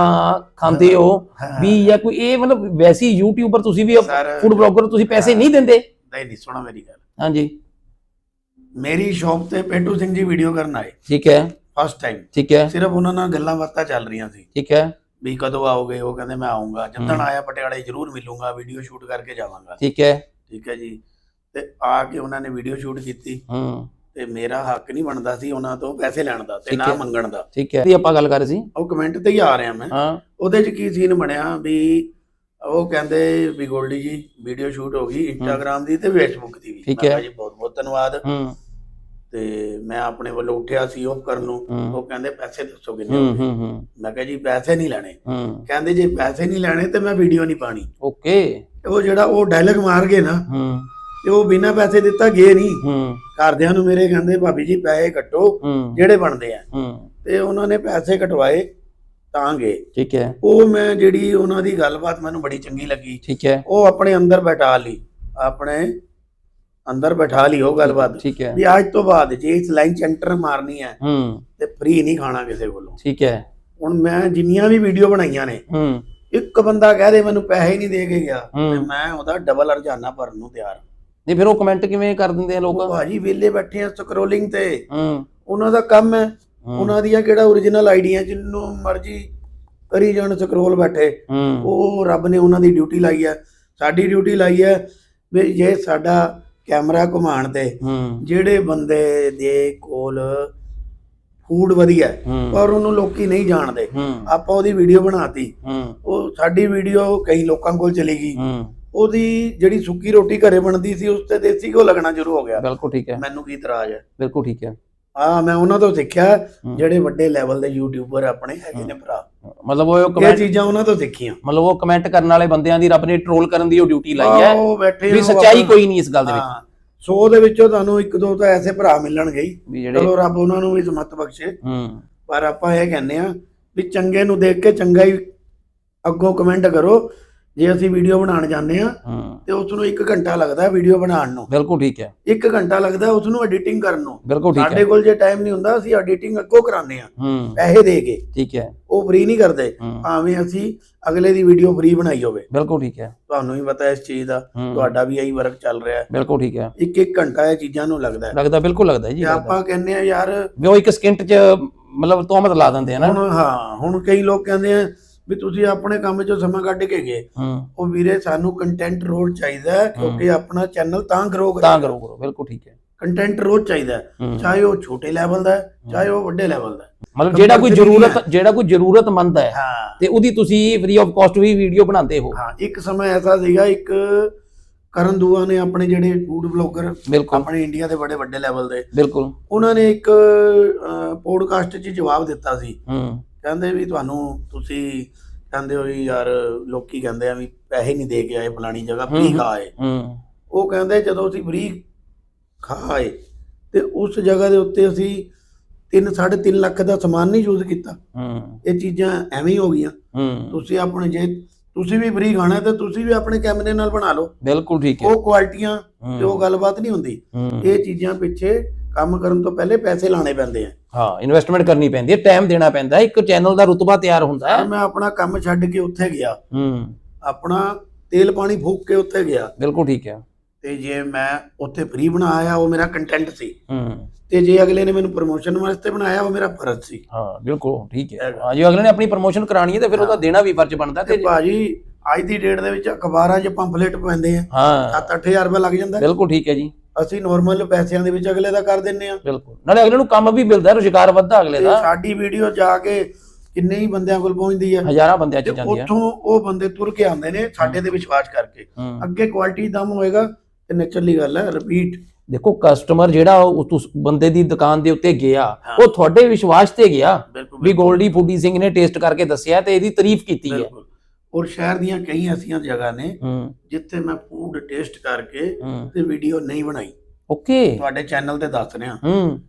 ਖਾਂਦੇ ਹੋ। ਵੀ ਜਾਂ ਕੋਈ ਇਹ ਮਤਲਬ ਵੈਸੀ ਯੂਟਿਊਬਰ ਤੁਸੀਂ ਵੀ ਫੂਡ ਬਲੌਗਰ ਤੁਸੀਂ ਪੈਸੇ ਨਹੀਂ ਦਿੰਦੇ? ਨਹੀਂ ਨਹੀਂ ਸੁਣਾ ਮੇਰੀ ਗੱਲ। ਹਾਂਜੀ। ਮੇਰੀ ਸ਼ੌਪ ਤੇ ਪੇਟੂ ਸਿੰਘ ਜੀ ਵੀਡੀਓ ਕਰਨ ਆਏ। ਠੀਕ ਹੈ। ਫਸਟ ਟਾਈਮ ਠੀਕ ਹੈ। ਸਿਰਫ ਉਹਨਾਂ ਨਾਲ ਗੱਲਾਂ ਬਾਤਾਂ ਚੱਲ ਰਹੀਆਂ ਸੀ। ਠੀਕ ਹੈ। ਵੀ ਕਦੋਂ ਆਓਗੇ? ਉਹ ਕਹਿੰਦੇ ਮੈਂ ਆਉਂਗਾ ਜਦੋਂ। ਆਇਆ ਪਟਿਆਲੇ ਜ਼ਰੂਰ ਮਿਲੂੰਗਾ। ਵੀਡੀਓ ਸ਼ੂਟ ਕਰਕੇ ਜਾਵਾਂਗਾ। ਠੀਕ ਹੈ। ਠੀਕ ਹੈ ਜੀ। ਤੇ ਆ ਕੇ ਉਹਨਾਂ ਨੇ ਵੀਡੀਓ ਸ਼ੂਟ ਕੀਤੀ। ਹੂੰ। ਤੇ ਮੇਰਾ ਹੱਕ ਨਹੀਂ ਬਣਦਾ ਸੀ ਉਹਨਾਂ ਤੋਂ ਪੈਸੇ ਲੈਣ ਦਾ ਤੇ ਠੀਕ ਨਾ ਹੈ। ਮੰਗਣ ਦਾ। ਠੀਕ ਹੈ। ਦੀ ਆਪਾਂ ਗੱਲ ਕਰ ਰਹੇ ਸੀ। ਉਹ ਕਮੈਂਟ ਤੇ ਹੀ ਆ ਰਿਹਾ ਮੈਂ। ਹਾਂ। ਉਹਦੇ 'ਚ ਕੀ ਸੀਨ ਬਣਿਆ ਵੀ ਉਹ ਕਹਿੰਦੇ ਵੀ ਗੋਲਡੀ ਜੀ ਵੀਡੀਓ ਸ਼ੂਟ ਹੋ ਗਈ ਇੰਸਟਾਗ੍ਰam ਦੀ ਤੇ ਫੇਸਬੁੱਕ ਦੀ ਵੀ। ਠੀਕ ਮੈਂ ਹੈ। ਕਿਹਾ ਜੀ ਬਹੁਤ ਬਹੁਤ ਧੰਨਵਾਦ। ਹੂੰ। ਤੇ ਮੈਂ ਆਪਣੇ ਵੱਲੋਂ ਉੱਠਿਆ ਸੀ ਆਫ ਕਰਨ ਨੂੰ। ਹੂੰ। ਉਹ ਕਹਿੰਦੇ ਪੈਸੇ ਦੱਸੋ ਕਿੰਨੇ ਹੂੰ ਹੋਣਗੇ? ਹੂੰ ਹੂੰ। ਮੈਂ ਕਿਹਾ ਜੀ ਪੈਸੇ ਨਹੀਂ ਲੈਣੇ। ਹੂੰ। ਕਹਿੰਦੇ ਜੇ ਪੈਸੇ ਨਹੀਂ ਲੈਣੇ ਤੇ ਮੈਂ ਵੀਡੀਓ ਨਹੀਂ ਪਾਣੀ। ਓਕੇ। ਉਹ ਜਿਹੜਾ ਉਹ ਡਾਇਲੌਗ ਮਾਰ ਗਏ ਨਾ ਹੂੰ। ਤੇ ਉਹ ਬਿਨਾਂ ਪੈਸੇ ਦਿੱਤਾ ਗਏ ਨਹੀਂ। ਹੂੰ। ਘਰਦਿਆਂ ਨੂੰ ਮੇਰੇ ਕਹਿੰਦੇ ਭਾਬੀ ਜੀ ਪੈਸੇ ਕੱਟੋ ਹੂੰ। ਜਿਹੜੇ ਬਣਦੇ ਆ। ਹੂੰ। ਤੇ ਉਹਨਾਂ ਨੇ ਪੈਸੇ ਕਟਵਾਏ ਤਾਂ ਗਏ। ਠੀਕ ਹੈ। ਉਹ ਮੈਂ ਜਿਹੜੀ ਉਹਨਾਂ ਦੀ ਗੱਲਬਾਤ ਮੈਨੂੰ ਬੜੀ ਚੰਗੀ ਲੱਗੀ। ਠੀਕ ਹੈ। ਉਹ ਆਪਣੇ ਅੰਦਰ ਬਿਠਾ ਲਈ। ਆਪਣੇ ਅੰਦਰ ਬਿਠਾ ਲਿਓ ਗੱਲਬਾਤ। ਠੀਕ ਹੈ। ਵੀ ਅੱਜ ਤੋਂ ਬਾਅਦ ਜੇ ਇਸ ਲਾਈਨ ਚ ਐਂਟਰ ਮਾਰਨੀ ਹੈ ਹੂੰ। ਤੇ ਫ੍ਰੀ ਨਹੀਂ ਖਾਣਾ ਕਿਸੇ ਕੋਲੋਂ। ਠੀਕ ਹੈ। ਹੁਣ ਮੈਂ ਜਿੰਨੀਆਂ ਵੀ ਵੀਡੀਓ ਬਣਾਈਆਂ ਨੇ ਹੂੰ। ਇੱਕ ਬੰਦਾ ਕਹਿ ਦੇ ਮੈਨੂੰ ਪੈਸੇ ਹੀ ਨਹੀਂ ਦੇ ਕੇ ਗਿਆ। ਹੂੰ। ਤੇ ਮੈਂ ਉਹਦਾ ਡਬਲ ਅਰਜਾਨਾ ਭਰਨ ਨੂੰ ਤਿਆਰ। ਹਾਂ। ਨਹੀਂ ਫਿਰ ਉਹ ਕਮੈਂਟ ਕਿਵੇਂ ਕਰ ਦਿੰਦੇ ਆ ਲੋਕ? ਭਾਜੀ ਵਿਹਲੇ ਬੈਠੇ ਆ ਸਕਰੋਲਿੰਗ ਤੇ। ਹੂੰ। ਉਹਨਾਂ ਦਾ ਕੰਮ ਹੈ। ਉਹਨਾਂ ਦੀਆਂ ਕਿਹੜਾ origignal ਆਈਡੀਆਂ ਜਿੰਨੂੰ ਮਰਜ਼ੀ ਕਰੀ ਜਾਣ ਸਕਰੋਲ ਬੈਠੇ। ਉਹ ਰੱਬ ਨੇ ਉਹਨਾਂ ਦੀ ਡਿਊਟੀ ਲਾਈ ਹੈ ਸਾਡੀ ਡਿਊਟੀ ਲਾਈ ਹੈ ਵੀ ਜੇ ਸਾਡਾ ਕੈਮਰਾ ਘੁਮਾਉਣ ਤੇ ਜਿਹੜੇ ਬੰਦੇ ਦੇ ਕੋਲ ਫੂਡ ਵਧੀਆ ਪਰ ਉਹਨੂੰ ਲੋਕੀ ਨਹੀਂ ਜਾਣਦੇ। ਆਪਾਂ ਉਹਦੀ ਵੀਡੀਓ ਬਣਾਤੀ। ਉਹ ਸਾਡੀ ਵੀਡੀਓ ਕਈ ਲੋਕਾਂ ਕੋਲ ਚਲੀ ਗਈ। ਉਹਦੀ ਜਿਹੜੀ ਸੁੱਕੀ ਰੋਟੀ ਘਰੇ ਬਣਦੀ ਸੀ ਉਸ ਤੇ ਦੇਸੀ ਘਿਓ ਲੱਗਣਾ ਸ਼ੁਰੂ ਹੋ ਗਿਆ। ਬਿਲਕੁਲ ਠੀਕ ਹੈ। ਮੈਨੂੰ ਕੀ ਇਤਰਾਜ਼ ਹੈ? ਬਿਲਕੁਲ ਠੀਕ ਹੈ। ਆ ਮੈਂ ਉਹਨਾਂ ਤੋਂ ਸਿੱਖਿਆ। ਜਿਹੜੇ ਵੱਡੇ ਲੈਵਲ ਦੇ ਯੂਟਿਊਬਰ ਆਪਣੇ ਹੈਗੇ ਨੇ ਭਰਾ। ਮਤਲਬ ਉਹ ਇਹ ਕਮੈਂਟ ਚੀਜ਼ਾਂ ਉਹਨਾਂ ਤੋਂ ਸਿੱਖੀਆਂ। ਮਤਲਬ ਉਹ ਕਮੈਂਟ ਕਰਨ ਵਾਲੇ ਬੰਦਿਆਂ ਦੀ ਰੱਬ ਨੇ ਟ੍ਰੋਲ ਕਰਨ ਦੀ ਉਹ ਡਿਊਟੀ ਲਾਈ ਹੈ। ਵੀ ਸੱਚਾਈ ਕੋਈ ਨਹੀਂ ਇਸ ਗੱਲ ਦੇ ਵਿੱਚ। ਹਾਂ 100 ਦੇ ਵਿੱਚੋਂ ਤੁਹਾਨੂੰ ਇੱਕ ਦੋ ਤਾਂ ਐਸੇ ਭਰਾ ਮਿਲਣਗੇ ਹੀ। ਚਲੋ ਰੱਬ ਉਹਨਾਂ ਨੂੰ ਵੀ ਸਮਤ ਬਖਸ਼ੇ। ਹੂੰ। ਪਰ ਆਪਾਂ ਇਹ ਕਹਿੰਦੇ ਆ ਵੀ ਚੰਗੇ ਨੂੰ ਦੇਖ ਕੇ ਚੰਗਾ ਹੀ ਅੱਗੋਂ ਕਮੈਂਟ ਕਰੋ। ਜੇ ਅਸੀਂ ਵੀਡੀਓ ਬਣਾਉਣ ਜਾਂਦੇ ਆ ਹੂੰ। ਤੇ ਉਸ ਨੂੰ 1 ਘੰਟਾ ਲੱਗਦਾ ਵੀਡੀਓ ਬਣਾਉਣ ਨੂੰ। ਬਿਲਕੁਲ ਠੀਕ ਹੈ। 1 ਘੰਟਾ ਲੱਗਦਾ ਉਸ ਨੂੰ ਐਡੀਟਿੰਗ ਕਰਨ ਨੂੰ। ਬਿਲਕੁਲ ਠੀਕ ਸਾਡੇ ਹੈ ਕੋਲ ਜੇ ਟਾਈਮ ਨਹੀਂ ਹੁੰਦਾ ਅਸੀਂ ਐਡੀਟਿੰਗ ਅੱਗੋਂ ਕਰਾਉਂਦੇ ਆ ਹੂੰ। ਪੈਸੇ ਦੇ ਕੇ। ਠੀਕ ਹੈ। ਉਹ ਫ੍ਰੀ ਨਹੀਂ ਕਰਦੇ। ਭਾਵੇਂ ਅਸੀਂ ਅਗਲੇ ਦੀ ਵੀਡੀਓ ਫ੍ਰੀ ਬਣਾਈ ਹੋਵੇ। ਬਿਲਕੁਲ ਠੀਕ ਹੈ। ਤੁਹਾਨੂੰ ਵੀ ਪਤਾ ਇਸ ਚੀਜ਼ ਦਾ। ਤੁਹਾਡਾ ਵੀ ਇਹੀ ਵਰਕ ਚੱਲ ਰਿਹਾ ਹੈ। ਬਿਲਕੁਲ ਠੀਕ ਹੈ। ਇੱਕ ਇੱਕ ਘੰਟਾ ਇਹ ਚੀਜ਼ਾਂ ਨੂੰ ਲੱਗਦਾ ਹੈ। ਲੱਗਦਾ ਬਿਲਕੁਲ ਲੱਗਦਾ ਜੀ। ਆਪਾਂ ਕਹਿੰਦੇ ਆ ਯਾਰ ਵੀ ਉਹ ਇੱਕ ਸਕਿੰਟ ਚ ਮਤਲਬ ਤੋਹਮਤ ਲਾ ਦਿੰਦੇ ਆ ਨਾ। ਹੁਣ ਹਾਂ ਹੁਣ ਕਈ ਲੋਕ ਕਹਿੰਦੇ ਆ ਵੀ ਤੁਸੀਂ ਆਪਣੇ ਕੰਮ 'ਚੋਂ ਸਮਾਂ ਕੱਢ ਕੇ ਗਏ। ਉਹ ਵੀਰੇ ਸਾਨੂੰ ਕੰਟੈਂਟ ਰੋਜ਼ ਚਾਹੀਦਾ ਕਿਉਂਕਿ ਆਪਣਾ ਚੈਨਲ ਤਾਂ ਗਰੋ ਤਾਂ ਕਰੋ ਕਰੋ ਬਿਲਕੁਲ ਠੀਕ ਹੈ। ਕੰਟੈਂਟ ਰੋਜ਼ ਚਾਹੀਦਾ। ਚਾਹੇ ਉਹ ਛੋਟੇ ਲੈਵਲ ਦਾ ਚਾਹੇ ਉਹ ਵੱਡੇ ਲੈਵਲ ਦਾ ਮਤਲਬ ਜਿਹੜਾ ਕੋਈ ਜ਼ਰੂਰਤ ਜਿਹੜਾ ਕੋਈ ਜ਼ਰੂਰਤਮੰਦ ਹੈ ਤੇ ਉਹਦੀ ਤੁਸੀਂ ਫ੍ਰੀ ਆਫ ਕਾਸਟ ਵੀ ਵੀਡੀਓ ਬਣਾਉਂਦੇ ਹੋ। ਹਾਂ ਇੱਕ ਸਮਾਂ ਐਸਾ ਸੀਗਾ ਇੱਕ ਕਰਨ ਦੂਆ ਨੇ ਆਪਣੇ ਜਿਹੜੇ ਫੂਡ ਬਲੌਗਰ ਆਪਣੇ ਇੰਡੀਆ ਦੇ ਬੜੇ ਵੱਡੇ ਲੈਵਲ ਦੇ। ਬਿਲਕੁਲ। ਉਹਨਾਂ ਨੇ ਇੱਕ ਪੋਡਕਾਸਟ 'ਚ ਜਵਾਬ ਦਿੱਤਾ ਸੀ। ਹੂੰ। ਕਹਿੰਦੇ ਵੀ ਤੁਹਾਨੂੰ ਤੁਸੀਂ ਕਹਿੰਦੇ ਹੋ ਵੀ ਯਾਰ ਲੋਕੀ ਕਹਿੰਦੇ ਆ ਵੀ ਪੈਸੇ ਨਹੀਂ ਦੇ ਕੇ ਆਏ ਫਲਾਣੀ ਜਗ੍ਹਾ ਫ੍ਰੀ। ਖਾਏ ਹੂੰ। ਉਹ ਕਹਿੰਦੇ ਜਦੋਂ ਅਸੀਂ ਫ੍ਰੀ ਖਾਏ ਤੇ ਉਸ ਜਗ੍ਹਾ ਦੇ ਉੱਤੇ ਅਸੀਂ 3 3.5 ਲੱਖ ਦਾ ਸਮਾਨ ਨਹੀਂ ਯੂਜ਼ ਕੀਤਾ। ਹੂੰ। ਇਹ ਚੀਜ਼ਾਂ ਐਵੇਂ ਹੀ ਹੋ ਗਈਆਂ। ਹੂੰ। ਤੁਸੀਂ ਆਪਣੇ ਜੇ ਤੁਸੀਂ ਵੀ ਫ੍ਰੀ ਖਾਣਾ ਤੇ ਤੁਸੀਂ ਵੀ ਆਪਣੇ ਕੈਮਰੇ ਨਾਲ ਬਣਾ ਲਓ। ਬਿਲਕੁਲ ਠੀਕ ਹੈ। ਉਹ ਕੁਆਲਿਟੀਆਂ ਤੇ ਉਹ ਗੱਲਬਾਤ ਨਹੀਂ ਹੁੰਦੀ। ਇਹ ਚੀਜ਼ਾਂ ਪਿੱਛੇ ਕੰਮ ਕਰਨ ਤੋਂ ਪਹਿਲੇ ਪੈਸੇ ਲਾਣੇ ਪੈਂਦੇ ਆ। ਹਾਂ ਇਨਵੈਸਟਮੈਂਟ ਕਰਨੀ ਪੈਂਦੀ ਹੈ ਟਾਈਮ ਦੇਣਾ ਪੈਂਦਾ ਹੈ ਇੱਕ ਚੈਨਲ ਦਾ ਰੁਤਬਾ ਤਿਆਰ ਹੁੰਦਾ ਹੈ। ਮੈਂ ਆਪਣਾ ਕੰਮ ਛੱਡ ਕੇ ਉੱਥੇ ਗਿਆ। ਹੂੰ। ਆਪਣਾ ਤੇਲ ਪਾਣੀ ਫੂਕ ਕੇ ਉੱਥੇ ਗਿਆ। ਬਿਲਕੁਲ ਠੀਕ ਹੈ। ਤੇ ਜੇ ਮੈਂ ਉੱਥੇ ਫ੍ਰੀ ਬਣਾਇਆ ਉਹ ਮੇਰਾ ਕੰਟੈਂਟ ਸੀ। ਹੂੰ। ਤੇ ਜੇ ਅਗਲੇ ਨੇ ਮੈਨੂੰ ਪ੍ਰਮੋਸ਼ਨ ਵਾਸਤੇ ਬਣਾਇਆ ਉਹ ਮੇਰਾ ਫਰਜ਼ ਸੀ। ਹਾਂ ਬਿਲਕੁਲ ਠੀਕ ਹੈ। ਹਾਂ ਜੇ ਅਗਲੇ ਨੇ ਆਪਣੀ ਪ੍ਰੋਮੋਸ਼ਨ ਕਰਾਣੀ ਹੈ ਤੇ ਫਿਰ ਉਹਦਾ ਦੇਣਾ ਵੀ ਫਰਜ਼ ਬਣਦਾ ਤੇ ਤੇ ਭਾਜੀ ਅੱਜ ਦੀ ਡੇਟ ਦੇ ਵਿੱਚ ਅਖਬਾਰਾਂ 'ਚ ਪੰਫਲੇਟ ਪੈਂਦੇ ਆ। ਹਾਂ। 7-8000 ਰੁਪਏ ਲੱਗ ਜਾਂਦਾ। ਬਿਲਕੁਲ ਠੀਕ ਹੈ ਜੀ। ਅਸੀਂ ਨਾਰਮਲ ਪੈਸਿਆਂ ਦੇ ਵਿੱਚ ਅਗਲੇ ਦਾ ਕਰ ਦਿੰਨੇ ਆ। ਬਿਲਕੁਲ। ਨਾਲੇ ਅਗਲੇ ਨੂੰ ਕੰਮ ਵੀ ਮਿਲਦਾ ਰੁਜ਼ਗਾਰ ਵੱਧਦਾ ਅਗਲੇ ਤੇ ਦਾ। ਸਾਡੀ ਵੀਡੀਓ ਜਾ ਕੇ ਕਿੰਨੇ ਹੀ ਬੰਦਿਆਂ ਕੋਲ ਪਹੁੰਚਦੀ ਹੈ ਹਜ਼ਾਰਾਂ ਬੰਦਿਆਂ ਤੇ ਚ ਜਾਂਦੀ ਹੈ ਉੱਥੋਂ ਉਹ ਬੰਦੇ ਤੁਰ ਕੇ ਆਉਂਦੇ ਨੇ ਸਾਡੇ ਤੇ ਵਿਸ਼ਵਾਸ ਕਰਕੇ। ਹੂੰ। ਅੱਗੇ ਕੁਆਲਿਟੀ ਦਮ ਹੋਏਗਾ ਤੇ ਨੈਚੁਰਲੀ ਗੱਲ ਹੈ ਰਿਪੀਟ ਦੇਖੋ ਕਸਟਮਰ ਜਿਹੜਾ ਉਹ ਉਸ ਬੰਦੇ ਦੀ ਦੁਕਾਨ ਦੇ ਉੱਤੇ ਗਿਆ ਹਾਂ। ਉਹ ਤੁਹਾਡੇ ਵਿਸ਼ਵਾਸ ਤੇ ਗਿਆ ਬਿਲਕੁਲ ਵੀ ਗੋਲਡੀ ਫੂਡੀ ਸਿੰਘ ਨੇ ਟੇਸਟ ਕਰਕੇ ਦੱਸਿਆ ਤੇ ਇਹਦੀ ਤਾਰੀਫ ਕੀਤੀ ਹੈ ਬਿਲਕੁਲ। ਔਰ ਸ਼ਹਿਰ ਦੀਆਂ ਕਈ ਐਸੀਆਂ ਜਗ੍ਹਾ ਨੇ ਜਿੱਥੇ ਮੈਂ ਫੂਡ ਟੇਸਟ ਕਰਕੇ ਤੇ ਵੀਡੀਓ ਨਹੀਂ ਬਣਾਈ। ਓਕੇ। ਤੁਹਾਡੇ ਚੈਨਲ ਤੇ ਦੱਸ ਰਿਹਾ। ਹੂੰ।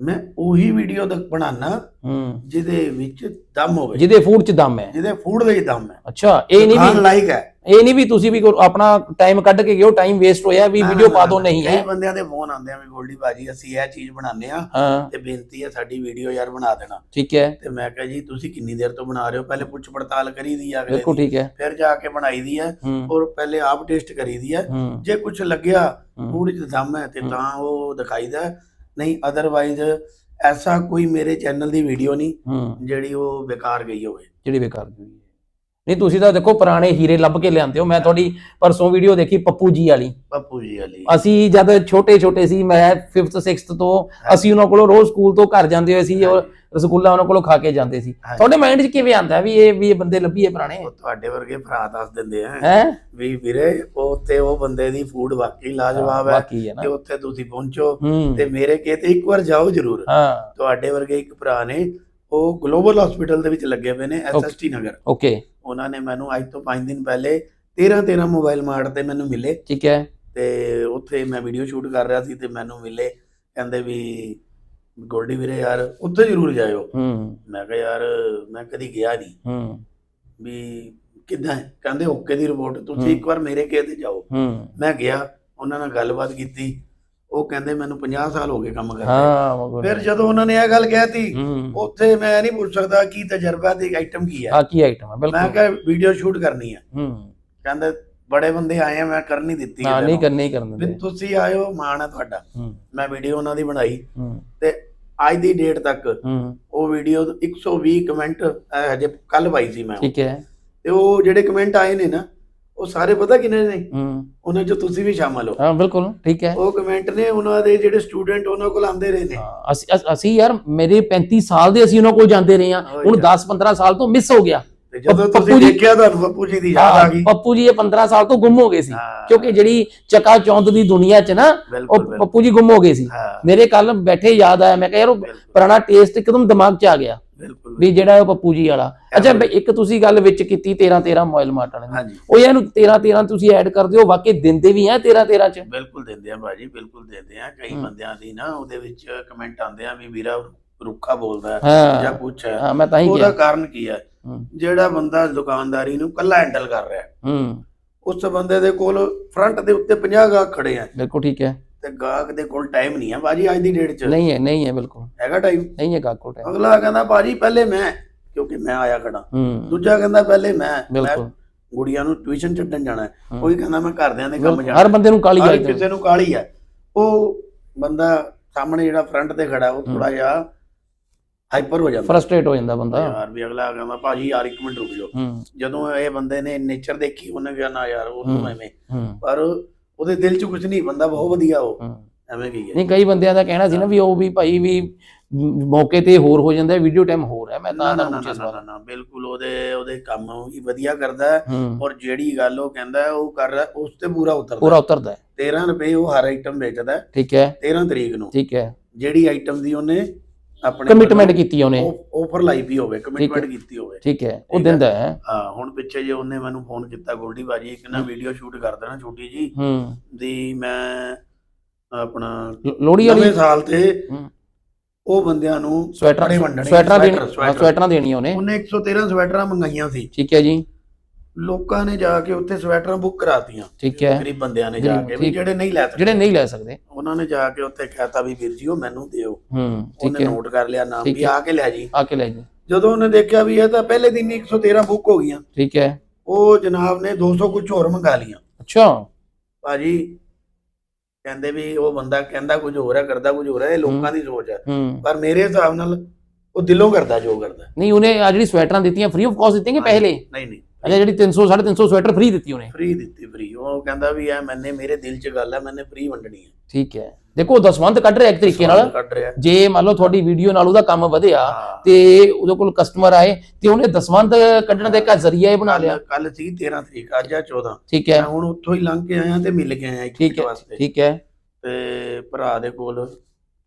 ਮੈਂ ਉਹੀ ਵੀਡੀਓ ਦਾ ਬਣਾਉਣਾ ਹੂੰ। ਜਿਹਦੇ ਵਿੱਚ ਦਮ ਹੋਵੇ। ਜਿਹਦੇ ਫੂਡ ਚ ਦਮ ਹੈ। ਜਿਹਦੇ ਫੂਡ ਵਿੱਚ ਦਮ ਹੈ। ਅੱਛਾ ਇਹ ਨਹੀਂ ਵੀ ਲਾਇਕ ਹੈ। ਇਹ ਨਹੀਂ ਵੀ ਤੁਸੀਂ ਵੀ ਕੋਈ ਆਪਣਾ ਟਾਈਮ ਕੱਢ ਕੇ ਗਿਓ ਟਾਈਮ ਵੇਸਟ ਹੋਇਆ ਵੀ ਵੀਡੀਓ ਪਾ ਦੋ। ਨਹੀਂ ਕਈ ਹੈ। ਬੰਦਿਆਂ ਦੇ ਫੋਨ ਆਉਂਦੇ ਆ ਵੀ ਗੋਲਡੀ ਬਾਜੀ ਅਸੀਂ ਇਹ ਚੀਜ਼ ਬਣਾਉਂਦੇ ਆ ਹਾਂ। ਤੇ ਬੇਨਤੀ ਹੈ ਸਾਡੀ ਵੀਡੀਓ ਯਾਰ ਬਣਾ ਦੇਣਾ। ਠੀਕ ਹੈ। ਤੇ ਮੈਂ ਕਿਹਾ ਜੀ ਤੁਸੀਂ ਕਿੰਨੀ ਦੇਰ ਤੋਂ ਬਣਾ ਰਹੇ ਹੋ? ਪਹਿਲੇ ਪੁੱਛ ਪੜਤਾਲ ਕਰੀ ਦੀ ਆ ਅਗਲੇ ਬਿਲਕੁਲ ਦੀ ਠੀਕ ਹੈ। ਫਿਰ ਜਾ ਕੇ ਬਣਾਈ ਦੀ ਹੈ ਔਰ ਪਹਿਲੇ ਆਪ ਟੇਸਟ ਕਰੀ ਦੀ ਹੈ। ਜੇ ਕੁਝ ਲੱਗਿਆ ਹੂੰ। 'ਚ ਦਮ ਹੈ ਤੇ ਹੂੰ। ਤਾਂ ਉਹ ਦਿਖਾਈਦਾ ਹੈ। ਨਹੀਂ ਅਦਰਵਾਈਜ਼ ਐਸਾ ਕੋਈ ਮੇਰੇ ਚੈਨਲ ਦੀ ਵੀਡੀਓ ਨਹੀਂ ਹੂੰ। ਜਿਹੜੀ ਉਹ ਬੇਕਾਰ ਗਈ ਹੋਵੇ। ਜਿਹੜੀ ਬੇਕਾਰ ਦੀ ਹੋਈ ਹੈ। ਨਹੀਂ ਤੁਸੀਂ ਤਾਂ ਦੇਖੋ ਪੁਰਾਣੇ ਹੀਰੇ ਲੱਭ ਕੇ ਲਿਆਂਦੇ ਹੋ। ਮੈਂ ਤੁਹਾਡੀ ਪਰਸੋਂ ਵੀਡੀਓ ਦੇਖੀ ਪੱਪੂ ਜੀ ਵਾਲੀ। ਪੱਪੂ ਜੀ ਵਾਲੀ। ਅਸੀਂ ਜਦ ਛੋਟੇ ਛੋਟੇ ਸੀ ਮੈਂ 5th 6th ਤੋਂ ਅਸੀਂ ਉਹਨਾਂ ਕੋਲੋਂ ਰੋਜ਼ ਸਕੂਲ ਤੋਂ ਘਰ ਜਾਂਦੇ ਹੋਏ ਸੀ ਔਰ ਰਸਗੁੱਲਾ ਉਹਨਾਂ ਕੋਲੋਂ ਖਾ ਕੇ ਜਾਂਦੇ ਸੀ। ਤੁਹਾਡੇ ਮਾਈਂਡ 'ਚ ਕਿਵੇਂ ਆਂਦਾ ਵੀ ਇਹ ਵੀ ਇਹ ਬੰਦੇ ਲੱਭੀਏ ਪੁਰਾਣੇ? ਤੁਹਾਡੇ ਵਰਗੇ ਭਰਾ ਦੱਸ ਦਿੰਦੇ ਆ। ਹੈ? ਵੀ ਵੀਰੇ ਉਹ ਤੇ ਉਹ ਬੰਦੇ ਦੀ ਫੂਡ ਵਾਕਈ ਲਾਜਵਾਬ ਹੈ ਤੇ ਉੱਥੇ ਤੁਸੀਂ ਪਹੁੰਚੋ ਤੇ ਮੇਰੇ ਕੇ ਤੇ ਇੱਕ ਵਾਰ ਜਾਓ ਜ਼ਰੂਰ। ਹਾਂ। ਤੁਹਾਡੇ ਵਰਗੇ ਇੱਕ ਭਰਾ ਨੇ ਉਹ ਗਲੋਬਲ ਹਸਪੀਟਲ ਦੇ ਵਿੱਚ ਲੱਗੇ ਹੋਏ ਨੇ ਐਸਐਸਟੀ ਨਗਰ। ਓਕੇ। ਉਹਨਾਂ ਨੇ ਮੈਨੂੰ ਅੱਜ ਤੋਂ 5 ਦਿਨ ਪਹਿਲੇ 13 13 ਮੋਬਾਈਲ ਮਾਰਟ ਤੇ ਮੈਨੂੰ ਮਿਲੇ। ਠੀਕ ਹੈ। ਤੇ ਉੱਥੇ ਮੈਂ ਵੀਡੀਓ ਸ਼ੂਟ ਕਰ ਰਿਹਾ ਸੀ ਤੇ ਮੈਨੂੰ ਮਿਲੇ। ਕਹਿੰਦੇ ਵੀ ਗੋਲਡੀ ਵੀਰੇ ਯਾਰ ਉੱਥੇ ਜ਼ਰੂਰ ਜਾਇਓ। ਹੂੰ। ਮੈਂ ਕਿਹਾ ਯਾਰ ਮੈਂ ਕਦੀ ਗਿਆ ਨਹੀਂ। ਹੂੰ। ਵੀ ਕਿੱਦਾਂ? ਕਹਿੰਦੇ ਓਕੇ ਦੀ ਰਿਪੋਰਟ। ਤੁਸੀਂ ਇੱਕ ਵਾਰ ਮੇਰੇ ਕੇ ਤੇ ਜਾਓ। ਹੂੰ। ਮੈਂ ਗਿਆ ਉਹਨਾਂ ਨਾਲ ਗੱਲਬਾਤ ਕੀਤੀ। ਉਹ ਕਹਿੰਦੇ ਮੈਨੂੰ 50 ਸਾਲ ਹੋ ਗਏ ਕੰਮ ਕਰਦੇ ਹਾਂ। ਫਿਰ ਜਦੋਂ ਉਹਨਾਂ ਨੇ ਇਹ ਗੱਲ ਕਹਿਤੀ ਹੂੰ। ਉੱਥੇ ਮੈਂ ਨਹੀਂ ਪੁੱਛ ਸਕਦਾ ਕੀ ਤਜਰਬਾ ਤੇ ਆਈਟਮ ਕੀ ਹੈ। ਆ ਕੀ ਆਈਟਮ ਹੈ ਮੈਂ ਬਿਲਕੁਲ ਕਿਹਾ ਵੀਡੀਓ ਸ਼ੂਟ ਕਰਨੀ ਹੈ। ਹੂੰ। ਕਹਿੰਦੇ ਬੜੇ ਬੰਦੇ ਆਏ ਆ ਮੈਂ ਕਰ ਨਹੀਂ ਦਿੱਤੀ ਨਾ ਕਿਸੇ ਨਹੀਂ ਨੂੰ। ਕਰਨੀ ਕਰਨ ਵੀ ਦਿੰਦੇ ਤੁਸੀਂ ਆਇਓ ਮਾਣ ਹੈ ਤੁਹਾਡਾ। ਹੂੰ। ਮੈਂ ਵੀਡੀਓ ਉਹਨਾਂ ਦੀ ਬਣਾਈ। ਹੂੰ। ਤੇ ਅੱਜ ਦੀ ਡੇਟ ਤੱਕ ਹੂੰ। ਉਹ ਵੀਡੀਓ 120 ਕਮੈਂਟ ਹਜੇ ਕੱਲ ਪਾਈ ਸੀ ਮੈਂ। ਠੀਕ ਹੈ। ਤੇ ਉਹ ਜਿਹੜੇ ਕਮੈਂਟ ਆਏ ਨੇ ਨਾ ਉਹ ਸਾਰੇ ਪਤਾ ਕਿੰਨੇ ਨੇ? ਹੂੰ। ਉਹਨਾਂ 'ਚ ਤੁਸੀਂ ਵੀ ਸ਼ਾਮਲ ਹੋ। ਹਾਂ ਬਿਲਕੁਲ ਠੀਕ ਹੈ। ਉਹ ਕਮੈਂਟ ਨੇ ਉਹਨਾਂ ਦੇ ਜਿਹੜੇ ਸਟੂਡੈਂਟ ਉਹਨਾਂ ਕੋਲ ਆਉਂਦੇ ਰਹੇ ਨੇ। ਹਾਂ, ਅਸੀਂ ਅਸ- ਅਸੀਂ ਯਾਰ ਮੇਰੇ 35 ਸਾਲ ਦੇ ਅਸੀਂ ਉਹਨਾਂ ਕੋਲ ਜਾਂਦੇ ਰਹੇ ਹਾਂ। ਉਹੀ ਹੁਣ ਤਾਂ। 10 15 ਸਾਲ ਤੋਂ ਮਿਸ ਹੋ ਗਿਆ। ਤੇ ਜਦੋਂ ਪੱਪੂ ਤੁਸੀਂ ਜੀ- ਦੇਖਿਆ ਤੁਹਾਨੂੰ ਪੱਪੂ ਜੀ ਦੀ ਯਾਦ ਆ ਗਈ। ਪੱਪੂ ਜੀ ਇਹ 15 ਸਾਲ ਤੋਂ ਗੁੰਮ ਹੋ ਗਏ ਸੀ। ਹਾਂ। ਕਿਉਂਕਿ ਜਿਹੜੀ ਚਕਾ ਚੌਂਦ ਦੀ ਦੁਨੀਆ 'ਚ ਨਾ ਬਿਲਕੁਲ ਉਹ ਬਿਲਕੁਲ। ਪੱਪੂ ਜੀ ਗੁੰਮ ਹੋ ਗਏ ਸੀ। ਹਾਂ। ਮੇਰੇ ਕੱਲ ਬੈਠੇ ਯਾਦ ਆਇਆ ਮੈਂ ਕਿਹਾ ਯਾਰ ਉਹ ਬਿਲਕੁਲ। ਪੁਰਾਣਾ ਟੇਸਟ ਇੱਕਦਮ ਦਿਮਾਗ 'ਚ ਆ ਗਿਆ। ਵੀ ਜਿਹੜਾ ਉਹ ਪੱਪੂ ਜੀ ਵਾਲਾ। ਅੱਛਾ ਇੱਕ ਤੁਸੀਂ ਗੱਲ ਵਿੱਚ ਕੀਤੀ 13 13 ਮੋਬਾਈਲ। ਹਾਂਜੀ। ਉਹ ਇਹਨੂੰ 13 13 ਤੁਸੀਂ ਐਡ ਕਰਦੇ ਹੋ ਵਾਕਈ ਦਿੰਦੇ ਵੀ ਆ 13 13 ਚ? ਬਿਲਕੁਲ ਦਿੰਦੇ ਆ ਭਾਜੀ ਬਿਲਕੁਲ ਦਿੰਦੇ ਆ। ਕਈ। ਬੰਦਿਆਂ ਦੀ ਨਾ ਉਹਦੇ ਵਿੱਚ ਕਮੈਂਟ ਆਉਂਦੇ ਆ ਵੀ ਵੀਰਾ ਰੁੱਖਾ ਬੋਲਦਾ ਜਾਂ ਕੁਛ ਹੈ। ਹਾਂ ਮੈਂ ਤਾਂ ਹੀ ਉਹਦਾ ਕਾਰਨ ਕੀ ਹੈ? ਹੂੰ। ਜਿਹੜਾ ਬੰਦਾ ਦੁਕਾਨਦਾਰੀ ਨੂੰ ਕੱਲਾ ਹੈਂਡਲ ਕਰ ਰਿਹਾ ਹੈ, ਹੂੰ। ਉਸ ਬੰਦੇ ਦੇ ਕੋਲ ਫਰੰਟ ਦੇ ਉੱਤੇ 50 ਗਾਹਕ ਖੜੇ ਆ। ਬਿਲਕੁਲ ਠੀਕ ਹੈ। ਤੇ ਗਾਹਕ ਦੇ ਕੋਲ ਟਾਈਮ ਨਹੀਂ ਹੈ ਬਾਜੀ ਅੱਜ ਦੀ ਡੇਟ 'ਚ। ਨਹੀਂ ਹੈ ਨਹੀਂ ਹੈ ਬਿਲਕੁਲ। ਹੈਗਾ ਟਾਈਮ ਨਹੀਂ ਹੈ ਗਾਕੋ ਟਾਈਮ ਅਗਲਾ ਕਹਿੰਦਾ ਬਾਜੀ ਪਹਿਲੇ ਮੈਂ ਕਿਉਂਕਿ ਮੈਂ ਆਇਆ ਖੜਾ। ਹੂੰ। ਦੂਜਾ ਕਹਿੰਦਾ ਪਹਿਲੇ ਮੈਂ ਮੈਂ ਬਿਲਕੁਲ। ਗੁੜੀਆਂ ਨੂੰ ਟਿਊਸ਼ਨ ਛੱਡਣ ਜਾਣਾ ਹੈ। ਹੂੰ। ਕੋਈ ਕਹਿੰਦਾ ਮੈਂ ਘਰਦਿਆਂ ਦੇ ਕੰਮ। ਜਾਣਾ ਹਰ ਬੰਦੇ ਨੂੰ ਕਾਲੀ ਚਾਹੀਦੀ ਕਿਸੇ ਨੂੰ ਕਾਲੀ ਹੈ। ਉਹ ਬੰਦਾ ਸਾਹਮਣੇ ਜਿਹੜਾ ਫਰੰਟ ਤੇ ਖੜਾ ਉਹ ਥੋੜਾ ਜਿਹਾ ਹਾਈਪਰ ਹੋ ਜਾਂਦਾ। ਫਰਸਟ੍ਰੇਟ ਹੋ ਜਾਂਦਾ ਬੰਦਾ। ਯਾਰ ਵੀ ਅਗਲਾ ਕਹਿੰਦਾ ਭਾਜੀ ਯਾਰ ਇੱਕ ਮਿੰਟ ਰੁਕ ਜਾਓ। ਹੂੰ। ਜਦੋਂ ਇਹ ਬੰਦੇ ਨੇ ਨੇਚਰ ਦੇਖੀ ਉਹਨੇ ਕਿਹਾ ਨਾ ਯਾਰ ਉਹਨੂੰ ਹੂੰ। ਐਵੇਂ ਹੂੰ। ਪਰ ਉਹਦੇ ਦਿਲ 'ਚ ਕੁਝ ਨਹੀਂ ਬੰਦਾ ਬਹੁਤ ਵਧੀਆ ਉਹ। ਹੂੰ। ਐਵੇਂ ਕੀ ਹੈ ਨਹੀਂ ਕਈ ਬੰਦਿਆਂ ਦਾ ਕਹਿਣਾ ਸੀ ਨਾ ਵੀ ਉਹ ਵੀ ਭਾਈ ਵੀ ਮੌਕੇ ਤੇ ਹੋਰ ਹੋ ਜਾਂਦਾ ਵੀਡੀਓ ਟਾਈਮ ਹੋਰ ਹੈ ਮੈਂ ਤਾਂ ਨਾ ਨਾ ਨਾ ਪੁੱਛਿਆ ਨਾ, ਨਾ ਸਵਾਲ। ਨਾ ਬਿਲਕੁਲ ਉਹਦੇ ਉਹਦੇ ਕੰਮ ਵੀ ਵਧੀਆ ਕਰਦਾ ਹੈ ਹੂੰ। ਔਰ ਜਿਹੜੀ ਗੱਲ ਉਹ ਕਹਿੰਦਾ ਹੈ, ਉਹ ਕਰ ਰਿਹਾ ਉਸ ਤੇ ਪੂਰਾ ਉਤਰਦਾ ਪੂਰਾ ਉਤਰਦਾ ਹੈ। 13 ਰੁਪਏ ਉਹ ਹਰ ਆਈਟਮ ਵੇਚਦਾ ਹੈ, ਠੀਕ ਹੈ। 13 ਤਰੀਕ ਨੂੰ। ਠੀਕ ਹੈ। ਜਿਹੜੀ ਆਈਟਮ ਦੀ ਉਹਨੇ ਆਪਣੇ ਕਮਿਟਮੈਂਟ ਕੀਤੀ ਉਹਨੇ। ਆਫਰ ਲਾਈ ਵੀ ਹੋਵੇ ਕਮਿਟਮੈਂਟ ਕੀਤੀ ਹੋਵੇ। ਠੀਕ ਹੈ। ਉਹ। ਦਿੰਦਾ ਹੈ। ਹਾਂ ਹੁਣ ਪਿੱਛੇ ਜੇ ਉਹਨੇ ਮੈਨੂੰ ਫੋਨ ਕੀਤਾ ਗੋਲਡੀ ਬਾਜੀ ਇੱਕ ਨਾ ਵੀਡੀਓ ਸ਼ੂਟ ਕਰ ਦੇਣਾ ਛੋਟੀ ਜੀ ਹੂੰ। ਦੀ ਮੈਂ ਆਪਣਾ ਲੋਹੜੀ ਨਵੇਂ ਵਾਲੀ ਸਾਲ ਤੇ। ਉਹ ਬੰਦਿਆਂ ਨੂੰ ਸਵੈਟਰ ਸਵੈਟਰਾਂ ਦੇਣੀ ਸਵੈਟਰ, ਸਵੈਟਰ। ਸਵੈਟਰਾਂ ਦੇਣੀਆਂ ਉਹਨੇ। ਉਹਨੇ 113 ਸਵੈਟਰਾਂ ਮੰਗਾਈਆਂ ਸੀ। ਠੀਕ ਹੈ ਜੀ। ਲੋਕਾਂ ਨੇ ਜਾ ਕੇ ਉੱਥੇ ਸਵੈਟਰਾਂ ਬੁੱਕ ਕਰਾਤੀਆਂ। ਠੀਕ ਹੈ। ਗਰੀਬ ਬੰਦਿਆਂ ਨੇ ਜਾ ਕੇ ਵੀ। ਜਿਹੜੇ ਨਹੀਂ ਲੈ ਸਕਦੇ। ਜਿਹੜੇ ਨਹੀਂ ਲੈ ਸਕਦੇ। ਉਹਨਾਂ ਨੇ ਜਾ ਕੇ ਉੱਥੇ ਕਹਿਤਾ ਵੀ ਵੀਰ ਜੀ ਉਹ ਮੈਨੂੰ ਦਿਓ। ਹੂੰ ਠੀਕ ਉਹਨੇ ਹੈ। ਨੋਟ ਕਰ ਲਿਆ ਨਾਮ ਵੀ। ਆ ਕੇ ਲੈ ਜੀ। ਆ ਕੇ ਲੈ ਜੀ। ਜਦੋਂ ਉਹਨੇ ਦੇਖਿਆ ਵੀ ਇਹ ਤਾਂ ਪਹਿਲੇ ਦਿਨ ਹੀ 113 ਬੁੱਕ ਹੋ ਗਈਆਂ। ਠੀਕ ਹੈ। ਉਹ ਜਨਾਬ ਨੇ 200 ਕੁਝ ਹੋਰ ਮੰਗਾ ਲੀਆਂ ਅੱਛਾ। ਭਾਜੀ ਕਹਿੰਦੇ ਵੀ ਉਹ ਬੰਦਾ ਕਹਿੰਦਾ ਕੁਝ ਹੋਰ ਹੈ ਕਰਦਾ ਕੁਝ ਹੋਰ ਹੈ ਇਹ ਲੋਕਾਂ ਦੀ ਸੋਚ ਹੂੰ। ਪਰ ਮੇਰੇ ਹਿਸਾਬ ਨਾਲ ਉਹ ਦਿਲੋਂ ਕਰਦਾ ਜੋ ਕਰਦਾ। ਨਹੀਂ ਉਹਨੇ ਆ ਜਿਹੜੀ ਸਵੈਟਰਾਂ ਦਿੱਤੀਆਂ ਫ੍ਰੀ ਆਫ ਕਾਸਟ ਦਿੱਤੀਆਂ ਕਿ ਪਹਿਲੇ? ਨਹੀਂ ਨਹੀਂ। ਅੱਛਾ ਜਿਹੜੀ 300 350 ਸਵੈਟਰ ਫ੍ਰੀ ਦਿੱਤੀ ਉਹਨੇ? ਫ੍ਰੀ ਦਿੱਤੀ ਫ੍ਰੀ ਉਹ ਕਹਿੰਦਾ ਵੀ ਐ ਮੈਨੇ ਮੇਰੇ ਦਿਲ 'ਚ ਗੱਲ ਹੈ ਮੈਨੇ ਫ੍ਰੀ ਵੰਡਣੀ ਹੈ ਠੀਕ ਹੈ। ਦੇਖੋ ਦਸਵੰਤ ਕੱਢ ਰਿਹਾ ਇੱਕ ਤਰੀਕੇ ਨਾਲ। ਕੱਢ ਰਿਹਾ। ਜੇ ਮੰਨ ਲਓ ਤੁਹਾਡੀ ਵੀਡੀਓ ਨਾਲ ਉਹਦਾ ਕੰਮ ਵਧਿਆ ਤੇ ਉਹਦੇ ਕੋਲ ਕਸਟਮਰ ਆਏ ਤੇ ਉਹਨੇ ਦਸਵੰਤ ਕੱਢਣ ਦਾ ਇੱਕ ਜ਼ਰੀਆ ਹੀ ਬਣਾ ਲਿਆ। ਕੱਲ ਸੀ 13 ਤਰੀਕ ਅੱਜ ਆ 14 ਠੀਕ ਮੈਂ ਹੈ ਹੁਣ ਉੱਥੋਂ ਹੀ ਲੰਘ ਕੇ ਆਇਆ ਤੇ ਮਿਲ ਕੇ ਆਇਆ ਇੱਕ ਵਾਸਤੇ। ਠੀਕ ਹੈ। ਤੇ ਭਰਾ ਦੇ ਕੋਲ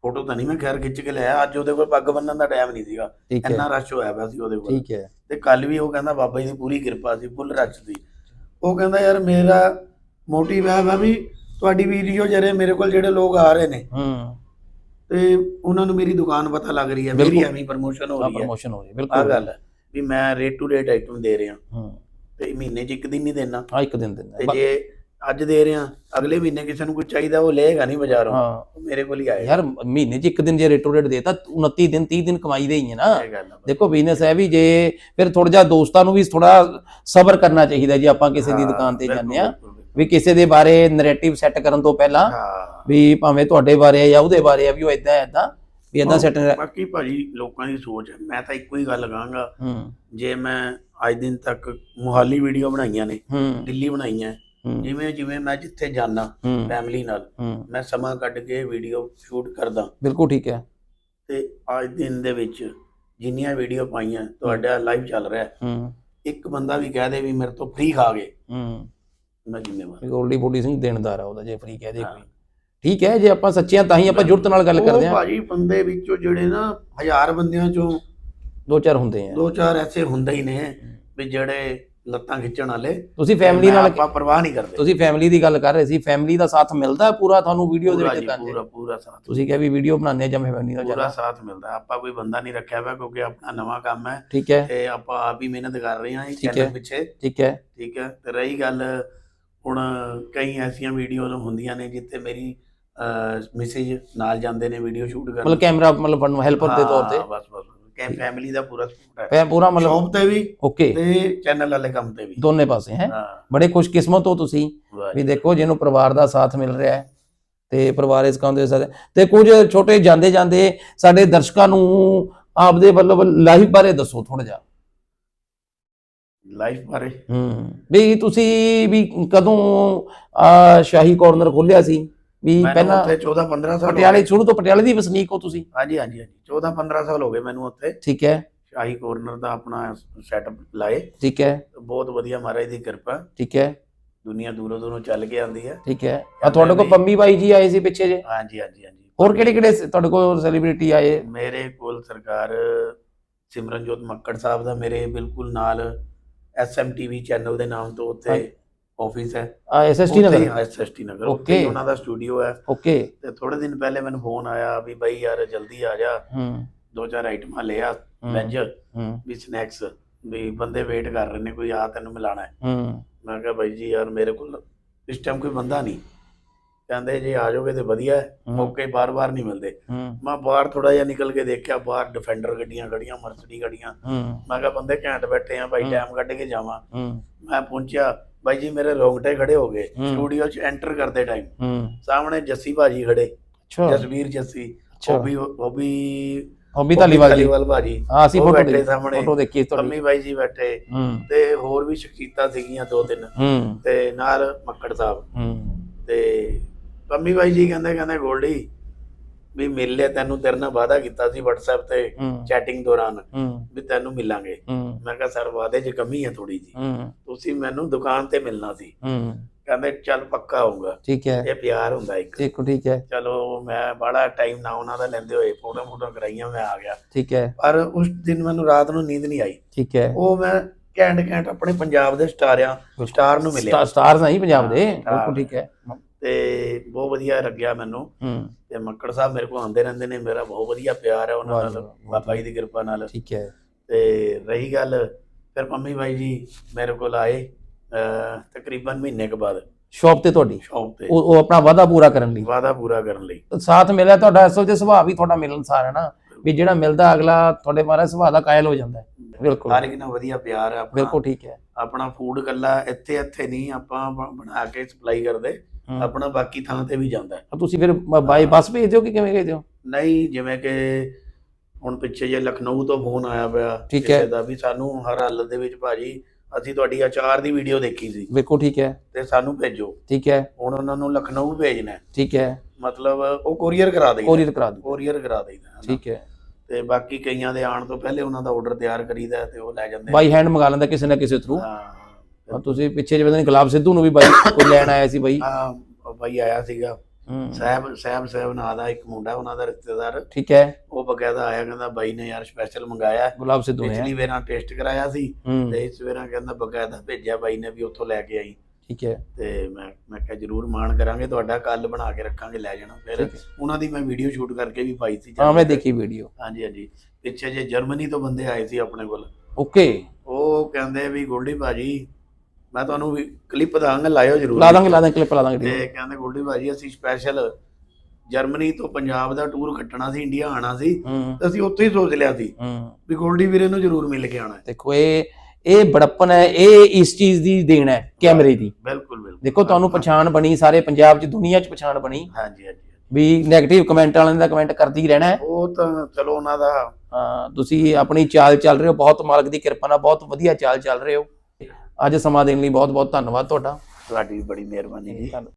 ਫੋਟੋ ਤਾਂ ਨਹੀਂ ਮੈਂ ਖੈਰ ਖਿੱਚ ਕੇ ਲਿਆ ਅੱਜ ਉਹਦੇ ਕੋਲ ਪੱਗ ਬੰਨਣ ਦਾ ਟਾਈਮ ਨਹੀਂ ਸੀਗਾ। ਠੀਕ ਹੈ। ਇੰਨਾ ਰਸ਼ ਹੋਇਆ ਪਿਆ ਸੀ ਉਹਦੇ ਕੋਲ। ਠੀਕ ਹੈ। ਤੇ ਕੱਲ ਵੀ ਉਹ ਕਹਿੰਦਾ ਬਾਬਾ ਜੀ ਦੀ ਪੂਰੀ ਕਿਰਪਾ ਸੀ ਫੁੱਲ ਰਸ਼ ਸੀ। ਉਹ ਕਹਿੰਦਾ ਯਾਰ ਮੇਰਾ ਮੋਟਿਵ ਹੈ ਵਾ ਵੀ ਤੁਹਾਡੀ ਵੀਡੀਓ ਜਿਹੜੇ ਮੇਰੇ ਕੋਲ ਜਿਹੜੇ ਲੋਕ ਆ ਰਹੇ ਨੇ ਹੂੰ। ਤੇ ਉਹਨਾਂ ਨੂੰ ਮੇਰੀ ਦੁਕਾਨ ਪਤਾ ਲੱਗ ਰਹੀ ਹੈ ਮੇਰੀ ਬਿਲਕੁਲ। ਐਵੇਂ ਪ੍ਰਮੋਸ਼ਨ ਹੋ ਆ ਰਹੀ ਹੈ। ਪ੍ਰਮੋਸ਼ਨ ਹੋ ਰਹੀ ਹੈ ਆ ਬਿਲਕੁਲ ਗੱਲ ਹੈ ਵੀ ਮੈਂ ਰੇਟ ਟੂ ਰੇਟ ਆਈਟਮ ਦੇ ਰਿਹਾ। ਹੂੰ। ਤੇ ਮਹੀਨੇ 'ਚ ਇੱਕ ਦਿਨ ਨਹੀਂ ਦੇਣਾ। ਆ ਇੱਕ ਦਿਨ ਦਿੰਦਾ ਤੇ ਹੈ। ਜੇ ਅੱਜ ਦੇ ਰਿਹਾ ਅਗਲੇ ਮਹੀਨੇ ਕਿਸੇ ਨੂੰ ਕੁਝ ਚਾਹੀਦਾ ਉਹ ਲਏਗਾ ਨਹੀਂ ਬਾਜ਼ਾਰੋਂ। ਹਾਂ। ਮੇਰੇ ਕੋਲ ਹੀ ਆਏਗਾ। ਯਾਰ ਮਹੀਨੇ 'ਚ ਇੱਕ ਦਿਨ ਜੇ ਰੇਟੋ ਰੇਟ ਦੇਤਾ 29 ਦਿਨ 30 ਦਿਨ ਕਮਾਈ ਦੇ ਹੀ ਹੈ ਨਾ। ਇਹ ਗੱਲ ਆ। ਦੇਖੋ ਬਿਜ਼ਨਸ ਹੈ ਵੀ ਜੇ ਫਿਰ ਥੋੜਾ ਜਿਹਾ ਦੋਸਤਾਂ ਨੂੰ ਵੀ ਥੋੜਾ ਸਬਰ ਕਰਨਾ ਚਾਹੀਦਾ ਜੇ ਆਪਾਂ ਕਿਸੇ ਦੀ ਹਾਂ, ਦੁਕਾਨ ਤੇ ਬਿਲਕੁਲ, ਜਾਂਦੇ ਆ ਬਿਲਕੁਲ, ਬਿਲਕੁਲ। ਵੀ ਕਿਸੇ ਦੇ ਬਾਰੇ ਨੈਰੇਟਿਵ ਸੈੱਟ ਕਰਨ ਤੋਂ ਪਹਿਲਾਂ ਹਾਂ। ਵੀ ਭਾਵੇਂ ਤੁਹਾਡੇ ਬਾਰੇ ਆ ਜਾਂ ਉਹਦੇ ਬਾਰੇ ਆ ਵੀ ਉਹ ਇਦਾਂ ਇਦਾਂ ਵੀ ਇਦਾਂ ਸੈੱਟ ਬਾਕੀ ਭਾਜੀ ਲੋਕਾਂ ਦੀ ਸੋਚ ਹੈ। ਮੈਂ ਤਾਂ ਇੱਕੋ ਹੀ ਗੱਲ ਕਹਾਂਗਾ। ਹੂੰ। ਜੇ ਮੈਂ ਅੱਜ ਦਿਨ ਤੱਕ ਮੁਹਾਲੀ ਵੀਡੀਓ ਬਣਾਈਆਂ ਨੇ ਹੂੰ। ਦਿੱਲੀ ਬਣਾਈਆਂ ਹੂੰ, ਜਿਵੇਂ ਜਿਵੇਂ ਮੈਂ ਜਿੱਥੇ ਜਾਣਾ ਫੈਮਿਲੀ ਨਾਲ ਮੈਂ ਸਮਾਂ ਕੱਢ ਕੇ ਵੀਡੀਓ ਸ਼ੂਟ ਕਰਦਾ। ਬਿਲਕੁਲ ਠੀਕ ਹੈ। ਤੇ ਅੱਜ ਦਿਨ ਦੇ ਵਿੱਚ ਜਿੰਨੀਆਂ ਵੀਡੀਓ ਪਾਈਆਂ ਤੁਹਾਡਾ ਲਾਈਵ ਚੱਲ ਰਿਹਾ। ਹੈ, ਇੱਕ ਬੰਦਾ ਵੀ ਕਹਿ ਦੇ ਵੀ ਮੇਰੇ ਤੋਂ ਫ੍ਰੀ ਖਾ ਗਏ। ਹੂੰ। ਮੈਂ ਜ਼ਿੰਮੇਵਾਰ। ਗੋਲਡੀ ਬੋਡੀ ਸਿੰਘ ਦੇਣਦਾਰ ਆ ਉਹਦਾ ਜੇ ਫ੍ਰੀ ਕਹਿ ਦੇ। ਕੋਈ। ਠੀਕ ਹੈ ਜੇ ਆਪਾਂ ਸੱਚੇ ਤਾਂ ਹੀ ਆਪਾਂ ਜੁਰਤ ਨਾਲ ਗੱਲ ਕਰਦੇ ਉਹ ਆ ਭਾਜੀ ਬੰਦੇ ਵਿੱਚੋਂ ਜਿਹੜੇ ਨਾ ਹਜ਼ਾਰ ਬੰਦਿਆਂ ਚੋਂ ਦੋ ਚਾਰ ਹੁੰਦੇ ਆ। ਦੋ ਚਾਰ ਐਸੇ ਹੁੰਦੇ ਹੀ ਨੇ ਵੀ ਜਿਹੜੇ ਲੱਤਾਂ ਖਿੱਚਣ ਵਾਲੇ ਤੁਸੀਂ ਫੈਮਿਲੀ ਨਾਲ ਆਪਾਂ ਪਰਵਾਹ ਨਹੀਂ ਕਰਦੇ। ਤੁਸੀਂ ਫੈਮਿਲੀ ਦੀ ਗੱਲ ਕਰ ਰਹੇ ਸੀ ਫੈਮਿਲੀ ਦਾ ਸਾਥ ਮਿਲਦਾ ਹੈ ਪੂਰਾ ਤੁਹਾਨੂੰ ਵੀਡੀਓ ਦੇ ਵਿੱਚ ਕਰਦੇ ਪੂਰਾ ਪੂਰਾ ਸਾਥ। ਤੁਸੀਂ ਕਿਹਾ ਵੀ ਵੀਡੀਓ ਬਣਾਉਂਦੇ ਆ ਜਾਂ ਫੈਮਿਲੀ ਨਾਲ ਪੂਰਾ ਸਾਥ ਮਿਲਦਾ। ਆਪਾਂ ਕੋਈ ਬੰਦਾ ਨਹੀਂ ਰੱਖਿਆ ਹੋਇਆ ਕਿਉਂਕਿ ਆਪਣਾ ਨਵਾਂ ਕੰਮ ਹੈ ਠੀਕ ਹੈ। ਤੇ ਆਪਾਂ ਆਪ ਹੀ ਮਿਹਨਤ ਕਰ ਰਹੇ ਹਾਂ ਇਸ। ਚੈਨਲ ਪਿੱਛੇ। ਠੀਕ ਹੈ। ਠੀਕ ਹੈ। ਤੇ ਰਹੀ ਗੱਲ ਹੁਣ ਕਈ ਐਸੀਆਂ ਵੀਡੀਓ ਹੁੰਦੀਆਂ ਨੇ ਜਿੱਥੇ ਮੇਰੀ ਮੈਸੇਜ ਨਾਲ ਜਾਂਦੇ ਨੇ ਵੀਡੀਓ ਸ਼ੂਟ ਕਰਨ ਮਤਲਬ ਕੈਮਰਾ ਮਤਲਬ ਹੈਲਪਰ ਦੇ ਤੌਰ ਤੇ। ਹਾਂ, ਬਸ ਬਸ। ਕੈ ਫੈਮਿਲੀ ਦਾ ਪੂਰਾ ਸਪੋਰਟ ਹੈ। ਮੈਂ ਪੂਰਾ ਮਤਲਬ ਸ਼ੌਪ ਤੇ ਵੀ ਓਕੇ। ਤੇ ਚੈਨਲ ਵਾਲੇ ਕੰਮ ਤੇ ਵੀ। ਦੋਨੇ ਪਾਸੇ ਹੈ? ਹਾਂ। ਬੜੇ ਖੁਸ਼ਕਿਸਮਤ ਹੋ ਤੁਸੀਂ ਵੀ ਦੇਖੋ ਜਿਹਨੂੰ ਪਰਿਵਾਰ ਦਾ ਸਾਥ ਮਿਲ ਰਿਹਾ ਹੈ ਤੇ ਪਰਿਵਾਰ ਇਸ ਕੰਮ ਦੇ ਸਕਦੇ ਤੇ ਕੁਝ ਛੋਟੇ ਜਾਂਦੇ ਜਾਂਦੇ ਸਾਡੇ ਦਰਸ਼ਕਾਂ ਨੂੰ ਆਪਦੇ ਵੱਲੋਂ ਲਾਈਫ ਬਾਰੇ ਦੱਸੋ ਥੋੜਾ ਜਿਹਾ। ਲਾਈਫ ਬਾਰੇ? ਹੂੰ। ਵੀ ਤੁਸੀਂ ਵੀ ਕਦੋਂ ਆ ਸ਼ਾਹੀ ਕਾਰਨਰ ਖੋਲਿਆ ਸੀ? ਵੀ ਪਹਿਲਾਂ ਉੱਥੇ 14 15 ਸਾਲ ਪਟਿਆਲੇ। ਸ਼ੁਰੂ ਤੋਂ ਪਟਿਆਲੇ ਦੀ ਵਸਨੀਕ ਹੋ ਤੁਸੀਂ। ਹਾਂਜੀ ਹਾਂਜੀ ਹਾਂਜੀ। 14 15 ਸਾਲ ਹੋ ਗਏ ਮੈਨੂੰ ਉੱਥੇ। ਠੀਕ ਹੈ। ਸ਼ਾਹੀ ਕੋਰਨਰ ਦਾ ਆਪਣਾ ਸੈਟਅਪ ਲਾਏ। ਠੀਕ ਹੈ। ਬਹੁਤ ਵਧੀਆ ਮਹਾਰਾਜ ਦੀ ਕਿਰਪਾ। ਠੀਕ ਹੈ। ਦੁਨੀਆ ਦੂਰੋਂ ਦੂਰੋਂ ਚੱਲ ਕੇ ਆਉਂਦੀ ਹੈ। ਠੀਕ ਹੈ। ਆ ਤੁਹਾਡੇ ਕੋਲ ਪੰਮੀ ਬਾਈ ਜੀ ਆਏ ਸੀ ਪਿੱਛੇ ਜੇ। ਹਾਂਜੀ ਹਾਂਜੀ ਹਾਂਜੀ। ਹੋਰ ਕਿਹੜੇ ਕਿਹੜੇ ਤੁਹਾਡੇ ਕੋਲ ਸੈਲੀਬ੍ਰਿਟੀ ਆਏ? ਮੇਰੇ ਕੋਲ ਸਰਕਾਰ ਸਿਮਰਨਜੋਤ ਮੱਕੜ ਸਾਹਿਬ ਦਾ ਮੇਰੇ ਬਿਲਕੁਲ ਨਾਲ ਐਸਐਮਟੀਵੀ ਚੈਨਲ ਦੇ ਨਾਮ ਤੋਂ ਉੱਥੇ ਹਾਂਜੀ। ਆਫਿਸ ਹੈ। ਆ ਐਸਐਸਟੀ ਨਗਰ? ਐਸਐਸਟੀ ਨਗਰ। ਉੱਥੇ ਹੀ. ਉਹਨਾਂ ਦਾ ਸਟੂਡੀਓ ਹੈ। ਓਕੇ। ਤੇ ਥੋੜੇ ਦਿਨ ਪਹਿਲੇ ਮੈਨੂੰ ਫੋਨ ਆਇਆ ਵੀ ਬਾਈ ਯਾਰ ਜਲਦੀ ਆ ਜਾ। ਹੂੰ। ਦੋ ਚਾਰ ਆਈਟਮਾਂ ਲੈ ਆ ਹੂੰ, ਵੈਜ ਹੂੰ। ਵੀ ਸਨੈਕਸ ਵੀ ਬੰਦੇ ਵੇਟ ਕਰ ਰਹੇ ਨੇ ਕੋਈ ਆ ਤੈਨੂੰ ਮਿਲਾਣਾ ਹੈ। ਹੂੰ। ਮੈਂ ਕਿਹਾ ਬਾਈ ਜੀ ਯਾਰ ਮੇਰੇ ਕੋਲ ਇਸ ਟਾਈਮ ਕੋਈ ਬੰਦਾ ਨਹੀਂ। ਕਹਿੰਦੇ ਜੇ ਆ ਜਾਓਗੇ ਤੇ ਵਧੀਆ ਹੈ ਹੂੰ, ਮੌਕੇ ਬਾਰ-ਬਾਰ ਨਹੀਂ ਮਿਲਦੇ। ਹੂੰ। ਮੈਂ ਬਾਹਰ ਥੋੜਾ ਜਿਹਾ ਨਿਕਲ ਕੇ ਦੇਖਿਆ ਬਾਹਰ ਡਿਫੈਂਡਰ ਗੱਡੀਆਂ ਖੜੀਆਂ ਮਰਸਡੀ ਗੱਡੀਆਂ ਹੂੰ। ਮੈਂ ਕਿਹਾ ਬੰਦੇ ਘੈਂਟ ਬੈਠੇ ਆ ਬਾਈ ਹੂੰ। ਟਾਈਮ ਕੱਢ ਕੇ ਜਾਵਾਂ। ਹੂੰ। ਮੈਂ ਪਹੁੰਚਿਆ ਬਾਈ ਜੀ ਮੇਰੇ ਰੋਂਗਟੇ ਖੜੇ ਹੋ ਗਏ। ਸਟੂਡੀਓ 'ਚ ਐਂਟਰ ਕਰਦੇ ਟਾਈਮ ਸਾਹਮਣੇ ਜੱਸੀ ਭਾਜੀ ਖੜੇ। ਅੱਛਾ। ਜਸਵੀਰ ਜੱਸੀ ਉਹ ਵੀ ਉਹ ਵੀ ਹੌਬੀ ਧਾਲੀਵਾਲ ਜੀ। ਭਾਜੀ। ਹਾਂ ਅਸੀਂ ਫੋਟੋ ਬੈਠੇ ਸਾਹਮਣੇ। ਫੋਟੋ ਦੇਖੀ ਤੁਹਾਡੀ। ਪੰਮੀ ਬਾਈ ਜੀ ਬੈਠੇ। ਤੇ ਹੋਰ ਵੀ ਸ਼ਖਸੀਅਤਾਂ ਸੀਗੀਆਂ ਦੋ ਤਿੰਨ। ਤੇ ਨਾਲ ਮੱਕੜ ਸਾਹਿਬ। ਤੇ ਪੰਮੀ ਬਾਈ ਜੀ ਕਹਿੰਦੇ ਕਹਿੰਦੇ ਗੋਲਡੀ ਵੀ ਮਿਲ ਲਿਆ ਤੈਨੂੰ ਤੇਰੇ ਨਾਲ ਵਾਅਦਾ ਕੀਤਾ ਸੀ WhatsApp ਤੇ ਚੈਟਿੰਗ ਦੌਰਾਨ ਵੀ ਤੈਨੂੰ ਮਿਲਾਂਗੇ। ਮੈਂ ਕਿਹਾ ਸਰ ਵਾਅਦੇ 'ਚ ਕਮੀ ਹੈ ਥੋੜੀ ਜੀ ਤੁਸੀਂ ਮੈਨੂੰ ਦੁਕਾਨ ਤੇ ਮਿਲਣਾ ਸੀ। ਕਹਿੰਦੇ ਚੱਲ ਪੱਕਾ ਆਊਗਾ ਠੀਕ ਹੈ। ਇਹ ਪਿਆਰ ਹੁੰਦਾ ਇੱਕ। ਠੀਕ ਠੀਕ ਹੈ। ਚਲੋ ਮੈਂ ਬੜਾ ਟਾਈਮ ਨਾ ਉਹਨਾਂ ਦਾ ਲੈਂਦੇ ਹੋਏ ਫੋਟੋ ਫੋਟੋ ਕਰਾਈਆਂ ਮੈਂ ਆ ਗਿਆ। ਠੀਕ ਹੈ। ਪਰ ਉਸ ਦਿਨ ਮੈਨੂੰ ਰਾਤ ਨੂੰ ਨੀਂਦ ਨਹੀਂ ਆਈ। ਠੀਕ ਹੈ। ਉਹ ਮੈਂ ਘੈਂਟ ਘੈਂਟ ਆਪਣੇ ਪੰਜਾਬ ਦੇ ਸਟਾਰਿਆਂ ਸਟਾਰ ਨੂੰ ਮਿਲਿਆ। ਸਟਾਰ ਸਟਾਰਸ ਨਹੀਂ ਪੰਜਾਬ ਦੇ? ਬਿਲਕੁਲ ਠੀਕ ਹੈ। ਤੇ ਬਹੁਤ ਵਧੀਆ ਲੱਗਿਆ ਮੈਨੂੰ। ਹੂੰ। ਤੇ ਮੱਕੜ ਸਾਹਿਬ ਮੇਰੇ ਕੋਲ ਆਉਂਦੇ ਰਹਿੰਦੇ ਨੇ ਮੇਰਾ ਬਹੁਤ ਵਧੀਆ ਪਿਆਰ ਹੈ ਉਹਨਾਂ ਨਾਲ। ਬਾਬਾ ਜੀ ਦੀ ਕਿਰਪਾ ਨਾਲ। ਠੀਕ ਹੈ। ਤੇ ਰਹੀ ਗੱਲ ਫਿਰ ਮੰਮੀ ਬਾਈ ਜੀ ਮੇਰੇ ਕੋਲ ਆਏ ਤਕਰੀਬਨ ਮਹੀਨੇ ਕੁ ਬਾਅਦ। ਸ਼ੌਪ ਤੇ ਤੁਹਾਡੀ? ਸ਼ੌਪ ਤੇ। ਉਹ ਆਪਣਾ ਵਾਅਦਾ ਪੂਰਾ ਕਰਨ ਲਈ? ਵਾਅਦਾ ਪੂਰਾ ਕਰਨ ਲਈ। ਸਾਥ ਮਿਲਿਆ ਤੁਹਾਡਾ ਅਸਲ ਤੇ ਸੁਭਾਅ ਵੀ ਤੁਹਾਡਾ ਮਿਲਣਸਾਰ ਹੈ ਨਾ? ਵੀ ਜਿਹੜਾ ਮਿਲਦਾ ਅਗਲਾ ਤੁਹਾਡੇ ਮਾਰੇ ਸੁਭਾਅ ਦਾ ਕਾਇਲ ਹੋ ਜਾਂਦਾ ਹੈ। ਬਿਲਕੁਲ। ਹਰ ਇੱਕ ਨਾਲ ਵਧੀਆ ਪਿਆਰ ਹੈ ਆਪਣਾ। ਬਿਲਕੁਲ ਠੀਕ ਹੈ। ਆਪਣਾ ਫੂਡ ਕੱਲਾ ਇੱਥੇ ਇੱਥੇ ਨਹੀਂ ਆਪਾਂ ਬਣਾ ਕੇ ਸਪਲਾਈ ਕਰਦੇ। ਆਪਣਾ ਬਾਕੀ ਥਾਂ ਤੇ ਵੀ ਜਾਂਦਾ। ਤੁਸੀਂ ਫਿਰ ਬਾਈ ਬੱਸ ਭੇਜਦੇ ਹੋ ਕਿ ਕਿਵੇਂ ਭੇਜਦੇ ਹੋ ਨਹੀਂ ਜਿਵੇਂ ਕਿ ਹੁਣ ਪਿੱਛੇ ਜੇ ਲਖਨਊ ਤੋਂ ਫੋਨ ਆਇਆ ਪਿਆ। ਕਿਸੇ ਦਾ ਵੀ ਸਾਨੂੰ ਹਰ ਹਾਲਤ ਦੇ ਵਿੱਚ ਭਾਜੀ ਅਸੀਂ ਤੁਹਾਡੀ ਅਚਾਰ ਦੀ ਵੀਡੀਓ ਦੇਖੀ ਸੀ। ਬਿਲਕੁਲ ਠੀਕ ਹੈ। ਤੇ ਸਾਨੂੰ ਭੇਜੋ। ਠੀਕ ਹੈ। ਹੁਣ ਉਹਨਾਂ ਨੂੰ ਲਖਨਊ ਭੇਜਣਾ। ਠੀਕ ਹੈ। ਮਤਲਬ ਉਹ ਕੋਰੀਅਰ ਕਰਾ ਦੇਈਦਾ। ਕੋਰੀਅਰ ਕਰਾ ਦਿਓ। ਕੋਰੀਅਰ ਕਰਾ ਦੇਈਦਾ। ਠੀਕ ਹੈ। ਤੇ ਬਾਕੀ ਕਈਆਂ ਦੇ ਆਉਣ ਤੋਂ ਪਹਿਲੇ ਉਹਨਾਂ ਦਾ ਆਰਡਰ ਤਿਆਰ ਕਰੀਦਾ ਤੇ ਉਹ ਲੈ ਜਾਂਦੇ ਬਾਈ ਹੈਂਡ ਮੰਗਾ ਲੈਂਦਾ ਕਿਸੇ ਨਾ ਕਿਸੇ ਥਰੂ ਹਾਂ। ਤੁਸੀਂ ਪਿੱਛੇ ਜਿਵੇਂ ਗੁਲਾਬ ਸਿੱਧੂ ਨੂੰ ਵੀ ਬਾਈ ਕੋਈ ਲੈਣ ਆਇਆ ਸੀ ਬਾਈ। ਹਾਂ ਬਾਈ ਆਇਆ ਸੀਗਾ। ਸਾਹਿਬ ਸਾਹਿਬ ਸਾਹਿਬ ਨਾਂ ਦਾ ਇੱਕ ਮੁੰਡਾ ਉਹਨਾਂ ਦਾ ਰਿਸ਼ਤੇਦਾਰ। ਠੀਕ ਹੈ। ਉਹ ਬਕਾਇਦਾ ਆਇਆ ਕਹਿੰਦਾ ਬਾਈ ਨੇ ਯਾਰ ਸਪੈਸ਼ਲ ਮੰਗਾਇਆ। ਗੁਲਾਬ ਸਿੱਧੂ ਨੇ ਪਿਛਲੀ ਵੇਰਾਂ ਟੈਸਟ ਕਰਾਇਆ ਸੀ ਤੇ ਇਸ ਵੇਰਾਂ ਕਹਿੰਦਾ ਬਕਾਇਦਾ ਭੇਜਿਆ ਬਾਈ ਨੇ ਵੀ ਉੱਥੋਂ ਲੈ ਕੇ ਆਈ। ਠੀਕ ਹੈ। ਤੇ ਮੈਂ ਮੈਂ ਕਿਹਾ ਜਰੂਰ ਮਾਣ ਕਰਾਂਗੇ ਤੁਹਾਡਾ ਕੱਲ ਬਣਾ ਕੇ ਰੱਖਾਂਗੇ ਲੈ ਜਾਣਾ। ਫਿਰ। ਉਹਨਾਂ ਦੀ ਮੈਂ ਵੀਡੀਓ ਸ਼ੂਟ ਕਰਕੇ ਵੀ ਪਾਈ ਸੀ। ਹਾਂ ਮੈਂ ਦੇਖੀ ਵੀਡੀਓ ਹਾਂਜੀ ਹਾਂਜੀ। ਪਿੱਛੇ ਜੇ ਜਰਮਨੀ ਤੋਂ ਬੰਦੇ ਆਏ ਸੀ ਆਪਣੇ ਕੋਲ। ਓਕੇ। ਉਹ ਕਹਿੰਦੇ ਵੀ ਗੋਲਡੀ ਭਾਜੀ ਮੈਂ ਤੁਹਾਨੂੰ ਵੀ ਕਲਿੱਪ ਦਾਂਗਾ ਲਾਇਓ ਜਰੂਰ। ਲਾ ਦਾਂਗੇ ਲਾ ਦਾਂਗੇ ਕਲਿੱਪ ਲਾ ਦਾਂਗੇ। ਤੇ ਕਹਿੰਦੇ ਗੋਲਡੀ ਭਾਜੀ ਅਸੀਂ ਸਪੈਸ਼ਲ ਜਰਮਨੀ ਤੋਂ ਪੰਜਾਬ ਦਾ ਟੂਰ ਕੱਟਣਾ ਸੀ ਇੰਡੀਆ ਆਣਾ ਸੀ। ਅਸੀਂ ਉੱਥੇ ਹੀ ਸੋਚ ਲਿਆ ਸੀ ਵੀ ਗੋਲਡੀ ਵੀਰੇ ਨੂੰ ਜਰੂਰ ਮਿਲ ਕੇ ਆਣਾ ਦੇਖੋ ਇਹ ਇਹ ਬੜਪਨ ਹੈ ਇਹ ਇਸ ਚੀਜ਼ ਦੀ ਦੇਣ ਹੈ ਕੈਮਰੇ ਦੀ। ਬਿਲਕੁਲ ਬਿਲਕੁਲ। ਦੇਖੋ ਤੁਹਾਨੂੰ ਪਛਾਣ ਬਣੀ ਸਾਰੇ ਪੰਜਾਬ 'ਚ ਦੁਨੀਆ 'ਚ ਪਛਾਣ ਬਣੀ। ਹਾਂਜੀ ਹਾਂਜੀ ਵੀ 네ਗੇਟਿਵ ਕਮੈਂਟ ਵਾਲਿਆਂ ਦਾ ਕਮੈਂਟ ਕਰਦੀ ਹੀ ਰਹਿਣਾ ਹੈ। ਉਹ ਤਾਂ ਚਲੋ ਉਹਨਾਂ ਦਾ ਹਾਂ, ਤੁਸੀਂ ਆਪਣੀ ਚਾਲ ਚੱਲ ਰਹੇ ਹੋ ਬਹੁਤ ਮਾਲਕ ਦੀ ਕਿਰਪਾ ਨਾਲ ਬਹੁਤ ਵਧੀਆ ਚਾਲ ਚੱਲ ਰਹੇ ਹੋ। ਅੱਜ ਸਮਾਂ ਦੇਣ ਲਈ ਬਹੁਤ ਬਹੁਤ ਧੰਨਵਾਦ ਤੁਹਾਡਾ। ਤੁਹਾਡੀ ਬੜੀ ਮਿਹਰਬਾਨੀ ਜੀ।